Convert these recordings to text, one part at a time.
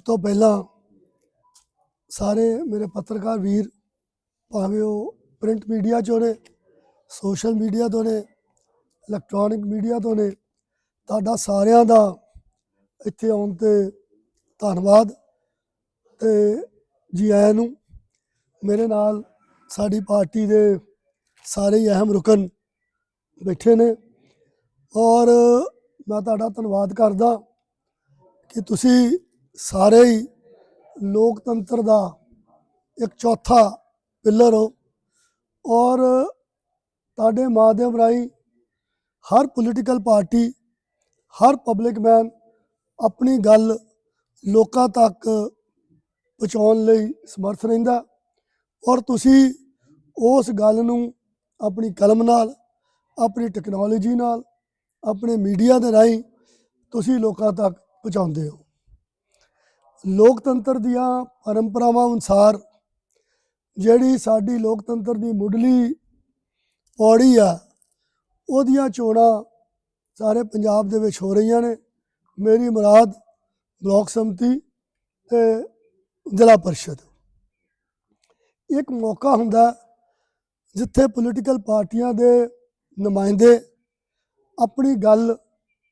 ਤੋਂ ਪਹਿਲਾਂ ਸਾਰੇ ਮੇਰੇ ਪੱਤਰਕਾਰ ਵੀਰ, ਭਾਵੇਂ ਉਹ ਪ੍ਰਿੰਟ ਮੀਡੀਆ ਚੋਂ ਨੇ, ਸੋਸ਼ਲ ਮੀਡੀਆ ਤੋਂ ਨੇ, ਇਲੈਕਟ੍ਰੋਨਿਕ ਮੀਡੀਆ ਤੋਂ ਨੇ, ਤੁਹਾਡਾ ਸਾਰਿਆਂ ਦਾ ਇੱਥੇ ਆਉਣ ਤੇ ਧੰਨਵਾਦ ਤੇ ਜੀ ਆਇਆਂ ਨੂੰ। ਮੇਰੇ ਨਾਲ ਸਾਡੀ ਪਾਰਟੀ ਦੇ ਸਾਰੇ ਹੀ ਅਹਿਮ ਰੁਕਨ ਬੈਠੇ ਨੇ ਔਰ ਮੈਂ ਤੁਹਾਡਾ ਧੰਨਵਾਦ ਕਰਦਾ ਕਿ ਤੁਸੀਂ ਸਾਰੇ ਹੀ ਲੋਕਤੰਤਰ ਦਾ ਇੱਕ ਚੌਥਾ ਪਿੱਲਰ ਹੋ। ਔਰ ਤੁਹਾਡੇ ਮਾਧਿਅਮ ਰਾਹੀਂ ਹਰ ਪੋਲੀਟੀਕਲ ਪਾਰਟੀ ਹਰ ਪਬਲਿਕ ਮੈਨ ਆਪਣੀ ਗੱਲ ਲੋਕਾਂ ਤੱਕ ਪਹੁੰਚਾਉਣ ਲਈ ਸਮਰਥ ਰਹਿੰਦਾ। ਔਰ ਤੁਸੀਂ ਉਸ ਗੱਲ ਨੂੰ ਆਪਣੀ ਕਲਮ ਨਾਲ, ਆਪਣੀ ਟੈਕਨੋਲੋਜੀ ਨਾਲ, ਆਪਣੇ ਮੀਡੀਆ ਦੇ ਰਾਹੀਂ ਤੁਸੀਂ ਲੋਕਾਂ ਤੱਕ ਪਹੁੰਚਾਉਂਦੇ ਹੋ। ਲੋਕਤੰਤਰ ਦੀਆਂ ਪਰੰਪਰਾਵਾਂ ਅਨੁਸਾਰ ਜਿਹੜੀ ਸਾਡੀ ਲੋਕਤੰਤਰ ਦੀ ਮੁੱਢਲੀ ਪੌੜੀ ਆ, ਉਹਦੀਆਂ ਚੋਣਾਂ ਸਾਰੇ ਪੰਜਾਬ ਦੇ ਵਿੱਚ ਹੋ ਰਹੀਆਂ ਨੇ। ਮੇਰੀ ਮੁਰਾਦ ਬਲਾਕ ਸੰਮਤੀ ਤੇ ਜ਼ਿਲ੍ਹਾ ਪਰਿਸ਼ਦ। ਇੱਕ ਮੌਕਾ ਹੁੰਦਾ ਜਿੱਥੇ ਪੋਲੀਟੀਕਲ ਪਾਰਟੀਆਂ ਦੇ ਨੁਮਾਇੰਦੇ ਆਪਣੀ ਗੱਲ,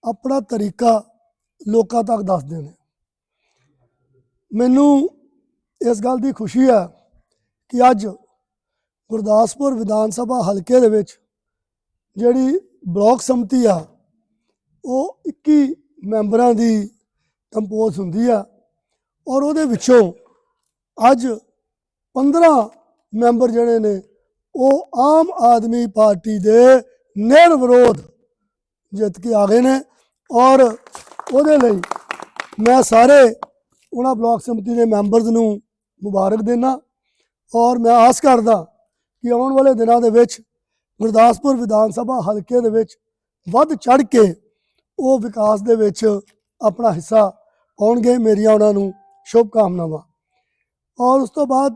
ਆਪਣਾ ਤਰੀਕਾ ਲੋਕਾਂ ਤੱਕ ਦੱਸਦੇ ਨੇ। ਮੈਨੂੰ ਇਸ ਗੱਲ ਦੀ ਖੁਸ਼ੀ ਹੈ ਕਿ ਅੱਜ ਗੁਰਦਾਸਪੁਰ ਵਿਧਾਨ ਸਭਾ ਹਲਕੇ ਦੇ ਵਿੱਚ ਜਿਹੜੀ ਬਲਾਕ ਸੰਮਤੀ ਆ, ਉਹ 21 ਮੈਂਬਰਾਂ ਦੀ ਕੰਪੋਜ਼ ਹੁੰਦੀ ਆ ਔਰ ਉਹਦੇ ਵਿੱਚੋਂ ਅੱਜ 15 ਮੈਂਬਰ ਜਿਹੜੇ ਨੇ, ਉਹ ਆਮ ਆਦਮੀ ਪਾਰਟੀ ਦੇ ਨਿਰਵਿਰੋਧ ਜਿੱਤ ਕੇ ਆ ਗਏ ਨੇ ਔਰ ਉਹਦੇ ਲਈ ਮੈਂ ਸਾਰੇ ਉਹਨਾਂ ਬਲਾਕ ਸਮਿਤੀ ਦੇ ਮੈਂਬਰਸ ਨੂੰ ਮੁਬਾਰਕ ਦੇਣਾ ਔਰ ਮੈਂ ਆਸ ਕਰਦਾ ਕਿ ਆਉਣ ਵਾਲੇ ਦਿਨਾਂ ਦੇ ਵਿੱਚ ਗੁਰਦਾਸਪੁਰ ਵਿਧਾਨ ਸਭਾ ਹਲਕੇ ਦੇ ਵਿੱਚ ਵੱਧ ਚੜ ਕੇ ਉਹ ਵਿਕਾਸ ਦੇ ਵਿੱਚ ਆਪਣਾ ਹਿੱਸਾ ਪਾਉਣਗੇ ਮੇਰੀਆਂ ਉਹਨਾਂ ਨੂੰ ਸ਼ੁਭ ਕਾਮਨਾਵਾਂ ਔਰ ਉਸ ਤੋਂ ਬਾਅਦ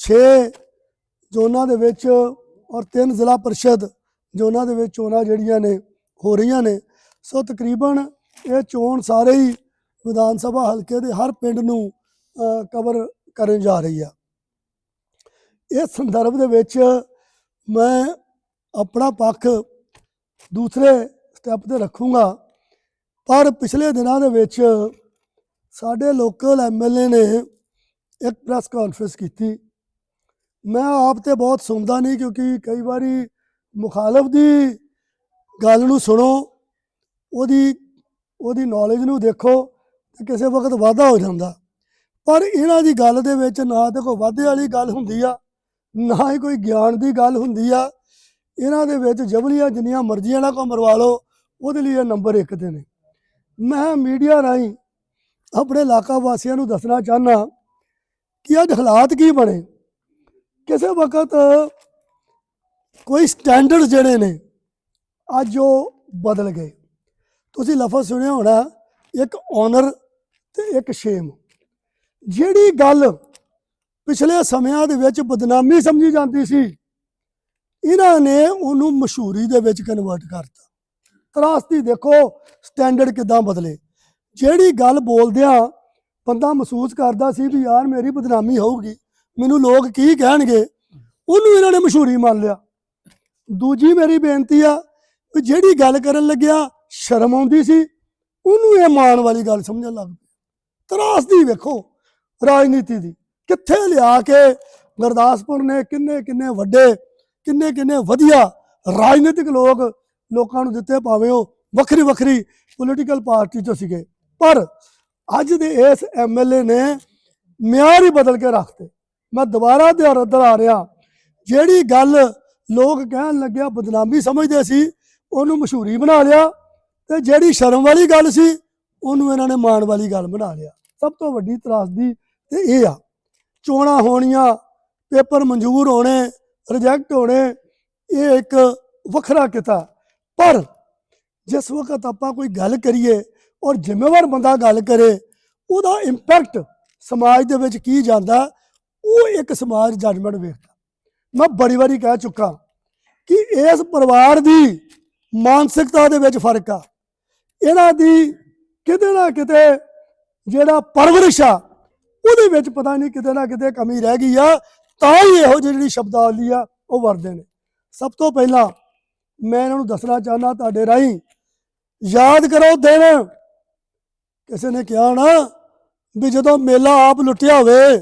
6 ਜ਼ੋਨਾਂ ਦੇ ਵਿੱਚ ਔਰ ਤਿੰਨ ਜ਼ਿਲ੍ਹਾ ਪਰਿਸ਼ਦ ਜ਼ੋਨਾਂ ਦੇ ਵਿੱਚ ਚੋਣਾਂ ਜਿਹੜੀਆਂ ਨੇ ਹੋ ਰਹੀਆਂ ਨੇ, ਸੋ ਤਕਰੀਬਨ ਇਹ ਚੋਣ ਸਾਰੇ ਹੀ ਵਿਧਾਨ ਸਭਾ ਹਲਕੇ ਦੇ ਹਰ ਪਿੰਡ ਨੂੰ ਕਵਰ ਕਰਨ ਜਾ ਰਹੀ ਆ। ਇਸ ਸੰਦਰਭ ਦੇ ਵਿੱਚ ਮੈਂ ਆਪਣਾ ਪੱਖ ਦੂਸਰੇ ਸਟੈਪ ਤੇ ਰੱਖੂੰਗਾ। ਪਰ ਪਿਛਲੇ ਦਿਨਾਂ ਦੇ ਵਿੱਚ ਸਾਡੇ ਲੋਕਲ ਐਮਐਲਏ ਨੇ ਇੱਕ ਪ੍ਰੈਸ ਕਾਨਫਰੰਸ ਕੀਤੀ। ਮੈਂ ਆਪ ਤੇ ਬਹੁਤ ਸੁਣਦਾ ਨਹੀਂ ਕਿਉਂਕਿ ਕਈ ਵਾਰੀ ਮੁਖਾਲਫ ਦੀ ਗੱਲ ਨੂੰ ਸੁਣੋ, ਉਹਦੀ ਉਹਦੀ ਨੌਲੇਜ ਨੂੰ ਦੇਖੋ। ਤੇ ਕਿਸੇ ਵਕਤ ਵਾਧਾ ਹੋ ਜਾਂਦਾ। ਪਰ ਇਹਨਾਂ ਦੀ ਗੱਲ ਦੇ ਵਿੱਚ ਨਾ ਤੇ ਕੋਈ ਵਾਧੇ ਵਾਲੀ ਗੱਲ ਹੁੰਦੀ ਆ, ਨਾ ਹੀ ਕੋਈ ਗਿਆਨ ਦੀ ਗੱਲ ਹੁੰਦੀ ਆ। ਇਹਨਾਂ ਦੇ ਵਿੱਚ ਜਬਲੀਆਂ ਜਿੰਨੀਆਂ ਮਰਜ਼ੀਆਂ ਨਾਲ ਕੋ ਮਰਵਾ ਲਓ, ਉਹਦੇ ਲਈ ਇਹ ਨੰਬਰ 1 ਤੇ ਨੇ। ਮੈਂ ਮੀਡੀਆ ਰਾਹੀਂ ਆਪਣੇ ਇਲਾਕਾ ਵਾਸੀਆਂ ਨੂੰ ਦੱਸਣਾ ਚਾਹਨਾ ਕਿ ਅੱਜ ਹਾਲਾਤ ਕੀ ਬਣੇ? ਕਿਸੇ ਵਕਤ ਕੋਈ ਸਟੈਂਡਰਡ ਜਿਹੜੇ ਨੇ, ਅੱਜ ਉਹ ਬਦਲ ਗਏ। ਤੁਸੀਂ ਲਫ਼ਜ਼ ਸੁਣਿਆ ਹੋਣਾ, ਇੱਕ ਓਨਰ ਤੇ ਇੱਕ ਸ਼ੇਮ। ਜਿਹੜੀ ਗੱਲ ਪਿਛਲੇ ਸਮਿਆਂ ਦੇ ਵਿੱਚ ਬਦਨਾਮੀ ਸਮਝੀ ਜਾਂਦੀ ਸੀ, ਇਹਨਾਂ ਨੇ ਉਹਨੂੰ ਮਸ਼ਹੂਰੀ ਦੇ ਵਿੱਚ ਕਨਵਰਟ ਕਰਤਾ। ਤਰਾਸਦੀ ਦੇਖੋ ਸਟੈਂਡਰਡ ਕਿਦਾਂ ਬਦਲੇ। ਜਿਹੜੀ ਗੱਲ ਬੋਲਦਿਆਂ ਬੰਦਾ ਮਹਿਸੂਸ ਕਰਦਾ ਸੀ ਵੀ ਯਾਰ ਮੇਰੀ ਬਦਨਾਮੀ ਹੋਊਗੀ, ਮੈਨੂੰ ਲੋਕ ਕੀ ਕਹਿਣਗੇ, ਉਹਨੂੰ ਇਹਨਾਂ ਨੇ ਮਸ਼ਹੂਰੀ ਮੰਨ ਲਿਆ। ਦੂਜੀ ਮੇਰੀ ਬੇਨਤੀ ਆ ਵੀ ਜਿਹੜੀ ਗੱਲ ਕਰਨ ਲੱਗਿਆ, ਸ਼ਰਮ ਆਉਂਦੀ ਸੀ, ਉਹਨੂੰ ਇਹ ਮਾਣ ਵਾਲੀ ਗੱਲ ਸਮਝਣ ਲੱਗ ਪਈ। ਤਰਾਸਦੀ ਵੇਖੋ, ਰਾਜਨੀਤੀ ਦੀ। ਕਿੱਥੇ ਲਿਆ ਕੇ ਗੁਰਦਾਸਪੁਰ ਨੇ ਕਿੰਨੇ ਕਿੰਨੇ ਵੱਡੇ, ਕਿੰਨੇ ਕਿੰਨੇ ਵਧੀਆ ਰਾਜਨੀਤਿਕ ਲੋਕ ਲੋਕਾਂ ਨੂੰ ਦਿੱਤੇ ਭਾਵੇਂ ਉਹ ਵੱਖਰੀ ਵੱਖਰੀ ਪੋਲੀਟੀਕਲ ਪਾਰਟੀ 'ਚੋਂ ਸੀਗੇ। ਪਰ ਅੱਜ ਦੇ ਇਸ ਐਮਐਲਏ ਨੇ ਮਿਆਰ ਹੀ ਬਦਲ ਕੇ ਰੱਖਤੇ ਮੈਂ ਦੁਬਾਰਾ ਦੁਹਰਾ ਆ ਰਿਹਾ। ਜਿਹੜੀ ਗੱਲ ਲੋਕ ਕਹਿਣ ਲੱਗਿਆ ਬਦਨਾਮੀ ਸਮਝਦੇ ਸੀ, ਉਹਨੂੰ ਮਸ਼ਹੂਰੀ ਬਣਾ ਲਿਆ। ਤੇ ਜਿਹੜੀ ਸ਼ਰਮ ਵਾਲੀ ਗੱਲ ਸੀ ਉਹਨੂੰ ਇਹਨਾਂ ਨੇ ਮਾਣ ਵਾਲੀ ਗੱਲ ਬਣਾ ਲਿਆ। ਸਭ ਤੋਂ ਵੱਡੀ ਤਰਾਸਦੀ ਤੇ ਇਹ ਆ, ਚੋਣਾਂ ਹੋਣੀਆਂ, ਪੇਪਰ ਮਨਜ਼ੂਰ ਹੋਣੇ ਰਿਜੈਕਟ ਹੋਣੇ, ਇਹ ਇੱਕ ਵੱਖਰਾ ਕਿਤਾ। ਪਰ ਜਿਸ ਵਕਤ ਆਪਾਂ ਕੋਈ ਗੱਲ ਕਰੀਏ ਔਰ ਜ਼ਿੰਮੇਵਾਰ ਬੰਦਾ ਗੱਲ ਕਰੇ, ਉਹਦਾ ਇੰਪੈਕਟ ਸਮਾਜ ਦੇ ਵਿੱਚ ਕੀ ਜਾਂਦਾ, ਉਹ ਇੱਕ ਸਮਾਜ ਜਜਮੈਂਟ ਵੇਖਦਾ। ਮੈਂ ਬੜੀ ਵਾਰੀ ਕਹਿ ਚੁੱਕਾ ਕਿ ਇਸ ਪਰਿਵਾਰ ਦੀ ਮਾਨਸਿਕਤਾ ਦੇ ਵਿੱਚ ਫ਼ਰਕ ਆ। ਇਹਨਾਂ ਦੀ ਕਿਤੇ ਨਾ ਕਿਤੇ ਜਿਹੜਾ ਪਰਵਰਿਸ਼ ਆ, ਉਹਦੇ ਵਿੱਚ ਪਤਾ ਨਹੀਂ ਕਿਤੇ ਨਾ ਕਿਤੇ ਕਮੀ ਰਹਿ ਗਈ ਆ, ਤਾਂ ਹੀ ਇਹੋ ਜਿਹੀ ਜਿਹੜੀ ਸ਼ਬਦਾਵਲੀ ਆ, ਉਹ ਵਰਦੇ ਨੇ। ਸਭ ਤੋਂ ਪਹਿਲਾਂ ਮੈਂ ਇਹਨਾਂ ਨੂੰ ਦੱਸਣਾ ਚਾਹੁੰਦਾ ਤੁਹਾਡੇ ਰਾਹੀਂ, ਯਾਦ ਕਰੋ ਦਿਨ। ਕਿਸੇ ਨੇ ਕਿਹਾ ਨਾ ਵੀ ਜਦੋਂ ਮੇਲਾ ਆਪ ਲੁੱਟਿਆ ਹੋਵੇ,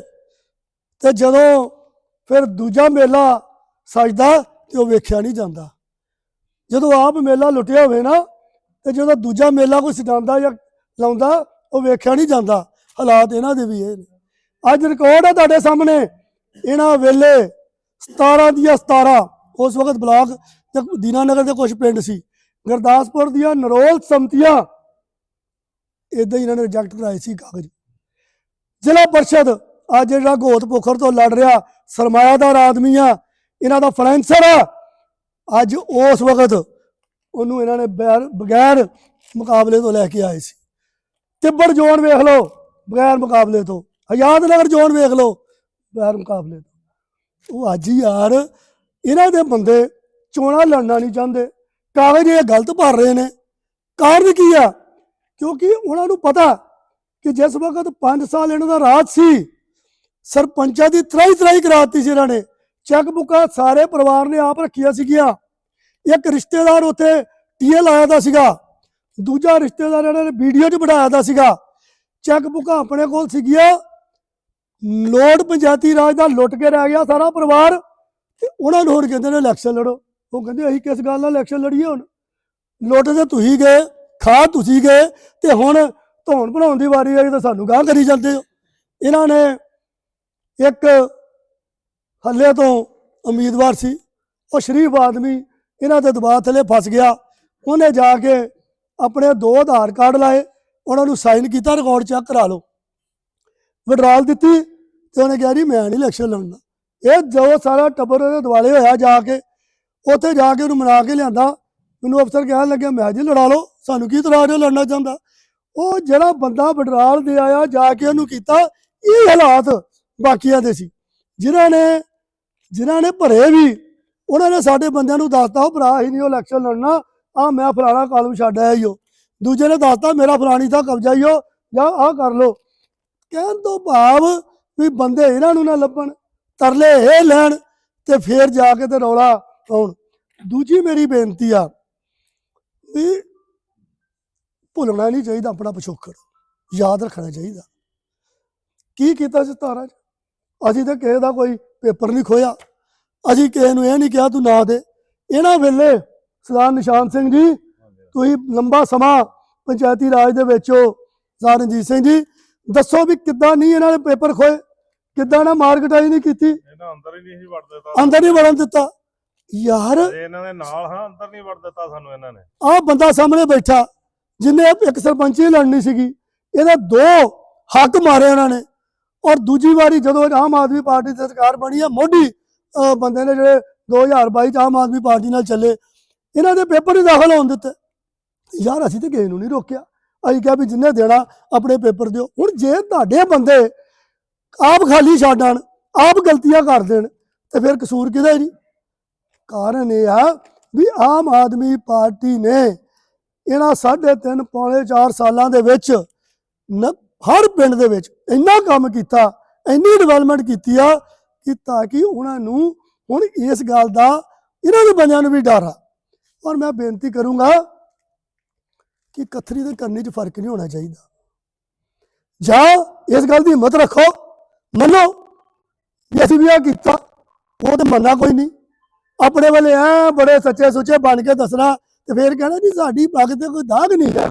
ਤੇ ਜਦੋਂ ਫਿਰ ਦੂਜਾ ਮੇਲਾ ਸਜਦਾ ਤੇ ਉਹ ਵੇਖਿਆ ਨਹੀਂ ਜਾਂਦਾ। ਜਦੋਂ ਆਪ ਮੇਲਾ ਲੁੱਟਿਆ ਹੋਵੇ ਨਾ, ਤੇ ਜਦੋਂ ਦੂਜਾ ਮੇਲਾ ਕੋਈ ਸਜਾਉਂਦਾ ਜਾਂ ਲਾਉਂਦਾ, ਉਹ ਵੇਖਿਆ ਨਹੀਂ ਜਾਂਦਾ। ਹਾਲਾਤ ਇਹਨਾਂ ਦੇ ਵੀ ਇਹ ਨੇ। ਅੱਜ ਰਿਕਾਰਡ ਹੈ ਤੁਹਾਡੇ ਸਾਹਮਣੇ। ਇਹਨਾਂ ਵੇਲੇ 17 ਦੀਆਂ 17 ਉਸ ਵਕਤ ਬਲਾਕ ਤੇ ਦੀਨਾਨਗਰ ਦੇ ਕੁਝ ਪਿੰਡ ਸੀ। ਗੁਰਦਾਸਪੁਰ ਦੀਆਂ ਨਰੋਲ ਸੰਮਤੀਆਂ ਇਦਾਂ ਹੀ ਇਹਨਾਂ ਨੇ ਰਿਜੈਕਟ ਕਰਾਏ ਸੀ ਕਾਗਜ਼। ਜ਼ਿਲ੍ਹਾ ਪਰਿਸ਼ਦ ਅੱਜ ਜਿਹੜਾ ਗੋਤ ਪੋਖਰ ਤੋਂ ਲੜ ਰਿਹਾ, ਸਰਮਾਇਆਦਾਰ ਆਦਮੀ ਆ, ਇਹਨਾਂ ਦਾ ਫਾਈਨੈਂਸਰ ਆ। ਅੱਜ ਉਸ ਵਕਤ ਉਹਨੂੰ ਇਹਨਾਂ ਨੇ ਬਗੈਰ- ਬਗੈਰ ਮੁਕਾਬਲੇ ਤੋਂ ਲੈ ਕੇ ਆਏ ਸੀ। ਤਿੱਬੜ ਜ਼ੋਨ ਵੇਖ ਲਓ, ਬਗੈਰ ਮੁਕਾਬਲੇ ਤੋਂ। ਆਜ਼ਾਦ ਨਗਰ ਜ਼ੋਨ ਵੇਖ ਲਓ, ਬਗੈਰ ਮੁਕਾਬਲੇ ਤੋਂ। ਉਹ ਅੱਜ ਯਾਰ, ਇਹਨਾਂ ਦੇ ਬੰਦੇ ਚੋਣਾਂ ਲੜਨਾ ਨਹੀਂ ਚਾਹੁੰਦੇ। ਕਾਗਜ਼ ਇਹ ਗਲਤ ਭਰ ਰਹੇ ਨੇ। ਕਾਰਨ ਕੀ ਆ? ਕਿਉਂਕਿ ਉਹਨਾਂ ਨੂੰ ਪਤਾ ਕਿ ਜਿਸ ਵਕਤ 5 ਸਾਲ ਇਹਨਾਂ ਦਾ ਰਾਜ ਸੀ, ਸਰਪੰਚਾਂ ਦੀ ਤਰਾਈ ਤਰਾਈ ਕਰਾਤੀ ਸੀ ਇਹਨਾਂ ਨੇ। ਚੈੱਕ ਬੁੱਕਾਂ ਸਾਰੇ ਪਰਿਵਾਰ ਨੇ ਆਪ ਰੱਖੀਆਂ ਸੀਗੀਆਂ। ਇੱਕ ਰਿਸ਼ਤੇਦਾਰ ਉੱਥੇ ਟੀਏ ਲਾਇਆ ਦਾ ਸੀਗਾ। ਦੂਜਾ ਰਿਸ਼ਤੇਦਾਰ ਇਹਨਾਂ ਨੇ ਵੀਡੀਓ 'ਚ ਬਣਾਇਆ ਦਾ ਸੀਗਾ। ਚੈੱਕ ਬੁੱਕਾਂ ਆਪਣੇ ਕੋਲ ਸੀਗੀਆਂ। ਲੋਡ ਪੰਚਾਇਤੀ ਰਾਜ ਦਾ ਲੁੱਟ ਕੇ ਰਹਿ ਗਿਆ ਸਾਰਾ ਪਰਿਵਾਰ ਤੇ ਉਹਨਾਂ ਨੂੰ ਹੁਣ ਕਹਿੰਦੇ ਨੇ ਇਲੈਕਸ਼ਨ ਲੜੋ। ਉਹ ਕਹਿੰਦੇ ਅਸੀਂ ਕਿਸ ਗੱਲ ਨਾਲ ਇਲੈਕਸ਼ਨ ਲੜੀਏ ਹੁਣ? ਲੁੱਟ ਤੇ ਤੁਸੀਂ ਗਏ, ਖਾ ਤੁਸੀਂ ਗਏ ਤੇ ਹੁਣ ਧੌਣ ਬਣਾਉਣ ਦੀ ਵਾਰੀ ਆਈ ਤਾਂ ਸਾਨੂੰ ਗਾਹ ਕਰੀ ਜਾਂਦੇ ਹੋ। ਇਹਨਾਂ ਨੇ ਇੱਕ ਹੱਲੇ ਤੋਂ ਉਮੀਦਵਾਰ ਸੀ। ਉਹ ਸ਼ਰੀਫ ਆਦਮੀ ਇਹਨਾਂ ਦੇ ਦਬਾਅ ਥੱਲੇ ਫਸ ਗਿਆ। ਉਹਨੇ ਜਾ ਕੇ ਆਪਣੇ ਦੋ ਆਧਾਰ ਕਾਰਡ ਲਾਏ, ਉਹਨਾਂ ਨੂੰ ਸਾਈਨ ਕੀਤਾ ਰਿਕਾਰਡ ਚੈੱਕ ਕਰਾ ਲਓ। ਵਿਡਰਾਲ ਦਿੱਤੀ ਤੇ ਉਹਨੇ ਕਿਹਾ ਜੀ, ਮੈਂ ਨਹੀਂ ਇਲੈਕਸ਼ਨ ਲੜਨਾ। ਇਹ ਜੋ ਸਾਰਾ ਟੱਬਰ ਉਹਦੇ ਦੁਆਲੇ ਹੋਇਆ ਜਾ ਕੇ, ਉੱਥੇ ਜਾ ਕੇ ਉਹਨੂੰ ਮਨਾ ਕੇ ਲਿਆਂਦਾ। ਮੈਨੂੰ ਅਫਸਰ ਕਹਿਣ ਲੱਗਿਆ, ਮੈਂ ਜੀ ਲੜਾ ਲਓ, ਸਾਨੂੰ ਕੀ ਇਤਰਾਜ਼ ਹੈ ਲੜਨਾ ਚਾਹੁੰਦਾ? ਉਹ ਜਿਹੜਾ ਬੰਦਾ ਵਿਡਰਾਲ ਦੇ ਆਇਆ, ਜਾ ਕੇ ਉਹਨੂੰ ਕੀਤਾ, ਇਹ ਹਾਲਾਤ ਬਾਕੀਆਂ ਦੇ ਸੀ। ਜਿਨ੍ਹਾਂ ਨੇ ਜਿਨ੍ਹਾਂ ਨੇ ਭਰੇ ਵੀ, ਉਹਨਾਂ ਨੇ ਸਾਡੇ ਬੰਦਿਆਂ ਨੂੰ ਦੱਸਤਾ, ਉਹ ਭਰਾ ਹੀ ਨਹੀਂ, ਉਹ ਇਲੈਕਸ਼ਨ ਲੜਨਾ। ਆ ਮੈਂ ਫਲਾਣਾ ਕਾਲਮ ਛੱਡ ਆਇਆ ਈ ਓ। ਦੂਜੇ ਨੇ ਦੱਸਤਾ ਮੇਰਾ ਫਲਾਣੀ ਦਾ ਕਬਜ਼ਾ ਹੀ ਓ, ਜਾਂ ਆਹ ਕਰ ਲੋ ਕਹਿਣ ਤੋਂ ਭਾਵ ਵੀ ਬੰਦੇ ਇਹਨਾਂ ਨੂੰ ਨਾ ਲੱਭਣ, ਤਰਲੇ ਇਹ ਲੈਣ ਤੇ ਫੇਰ ਜਾ ਕੇ ਤੇ ਰੌਲਾ ਪਾਉਣ। ਦੂਜੀ ਮੇਰੀ ਬੇਨਤੀ ਆ ਵੀ ਭੁੱਲਣਾ ਨਹੀਂ ਚਾਹੀਦਾ, ਆਪਣਾ ਪਿਛੋਕੜ। ਯਾਦ ਰੱਖਣਾ ਚਾਹੀਦਾ। ਕੀ ਕੀਤਾ ਸੀ ਤਾਰਾ 'ਚ? ਅਸੀਂ ਤਾਂ ਕਿਸੇ ਦਾ ਕੋਈ ਪੇਪਰ ਨਹੀਂ ਖੋਇਆ ਅਸੀਂ ਕਿਸੇ ਨੂੰ ਇਹ ਨਹੀਂ ਕਿਹਾ ਤੂੰ ਨਾ ਦੇ। ਇਹਨਾਂ ਵੇਲੇ ਸਰਦਾਰ ਨਿਸ਼ਾਨ ਸਿੰਘ ਜੀ ਤੁਸੀਂ ਲੰਬਾ ਸਮਾਂ ਪੰਚਾਇਤੀ ਰਾਜ ਦੇ ਵਿੱਚ ਹੋ ਸਰਦਾਰ ਰਣਜੀਤ ਸਿੰਘ ਜੀ। ਦੱਸੋ ਵੀ ਕਿੱਦਾਂ ਨਹੀਂ ਇਹਨਾਂ ਨੇ ਪੇਪਰ ਖੋਏ ਕਿੱਦਾਂ ਨਾ ਮਾਰਕਟਾਈ ਨਹੀਂ ਕੀਤੀ? ਇਹਨਾਂ ਅੰਦਰ ਹੀ ਨਹੀਂ ਸੀ ਵੜ ਦਿੱਤਾ। ਅੰਦਰ ਨਹੀਂ ਵੜਨ ਦਿੱਤਾ। ਯਾਰ ਜੇ ਇਹਨਾਂ ਦੇ ਨਾਲ ਹਾਂ ਅੰਦਰ ਨਹੀਂ ਵੜ ਦਿੱਤਾ ਸਾਨੂੰ ਇਹਨਾਂ ਨੇ। ਆਹ ਬੰਦਾ ਸਾਹਮਣੇ ਬੈਠਾ ਜਿਹਨੇ ਇੱਕ ਸਰਪੰਚੀ ਲੜਨੀ ਸੀਗੀ ਇਹਦਾ ਦੋ ਹੱਕ ਮਾਰੇ ਉਹਨਾਂ ਨੇ। ਔਰ ਦੂਜੀ ਵਾਰੀ ਜਦੋਂ ਆਮ ਆਦਮੀ ਪਾਰਟੀ ਦੀ ਸਰਕਾਰ ਬਣੀ ਆ ਮੋਢੀ ਬੰਦੇ ਨੇ ਜਿਹੜੇ 2022 ਚ ਆਮ ਆਦਮੀ ਪਾਰਟੀ ਨਾਲ ਚੱਲੇ ਇਹਨਾਂ ਦੇ ਪੇਪਰ ਨਹੀਂ ਦਾਖਲ ਹੋਣ ਦਿੱਤੇ। ਯਾਰ ਅਸੀਂ ਤੇ ਕਿਸੇ ਨੂੰ ਨਹੀਂ ਰੋਕਿਆ। ਅਸੀਂ ਕਿਹਾ ਵੀ ਜਿੰਨੇ ਦੇਣਾ, ਆਪਣੇ ਪੇਪਰ ਦਿਓ। ਹੁਣ ਜੇ ਤੁਹਾਡੇ ਬੰਦੇ ਆਪ ਖਾਲੀ ਛੱਡ ਛੱਡਣ ਆਪ ਗਲਤੀਆਂ ਕਰ ਦੇਣ, ਤੇ ਫਿਰ ਕਸੂਰ ਕਿਹਦਾ ਜੀ? ਕਾਰਨ ਇਹ ਆ ਵੀ ਆਮ ਆਦਮੀ ਪਾਰਟੀ ਨੇ ਇਹਨਾਂ ਸਾਢੇ ਤਿੰਨ ਪੌਣੇ 4 ਸਾਲਾਂ ਦੇ ਵਿੱਚ ਹਰ ਪਿੰਡ ਦੇ ਵਿੱਚ ਇੰਨਾ ਕੰਮ ਕੀਤਾ, ਇੰਨੀ ਡਿਵੈਲਪਮੈਂਟ ਕੀਤੀ ਆ ਕਿ ਤਾਂ ਕਿ ਉਹਨਾਂ ਨੂੰ ਹੁਣ ਇਸ ਗੱਲ ਦਾ, ਇਹਨਾਂ ਦੇ ਬੰਦਿਆਂ ਨੂੰ ਵੀ ਡਰ ਆ। ਔਰ ਮੈਂ ਬੇਨਤੀ ਕਰੂੰਗਾ ਕਿ ਕਥਰੀ ਤੇ ਕਰਨੀ 'ਚ ਫ਼ਰਕ ਨਹੀਂ ਹੋਣਾ ਚਾਹੀਦਾ। ਜਾਂ ਇਸ ਗੱਲ ਦੀ ਹਿੰਮਤ ਰੱਖੋ, ਮੰਨੋ ਵੀ ਅਸੀਂ ਵੀ ਆ ਕੀਤਾ, ਉਹ ਤੇ ਮੰਨਣਾ ਕੋਈ ਨਹੀਂ। ਆਪਣੇ ਵੱਲੇ ਐ ਬੜੇ ਸੱਚੇ ਸੁੱਚੇ ਬਣ ਕੇ ਦੱਸਣਾ ਤੇ ਫੇਰ ਕਹਿਣਾ ਜੀ ਸਾਡੀ ਪੱਗ ਤੇ ਕੋਈ ਦਾਗ ਨਹੀਂ ਹੈ।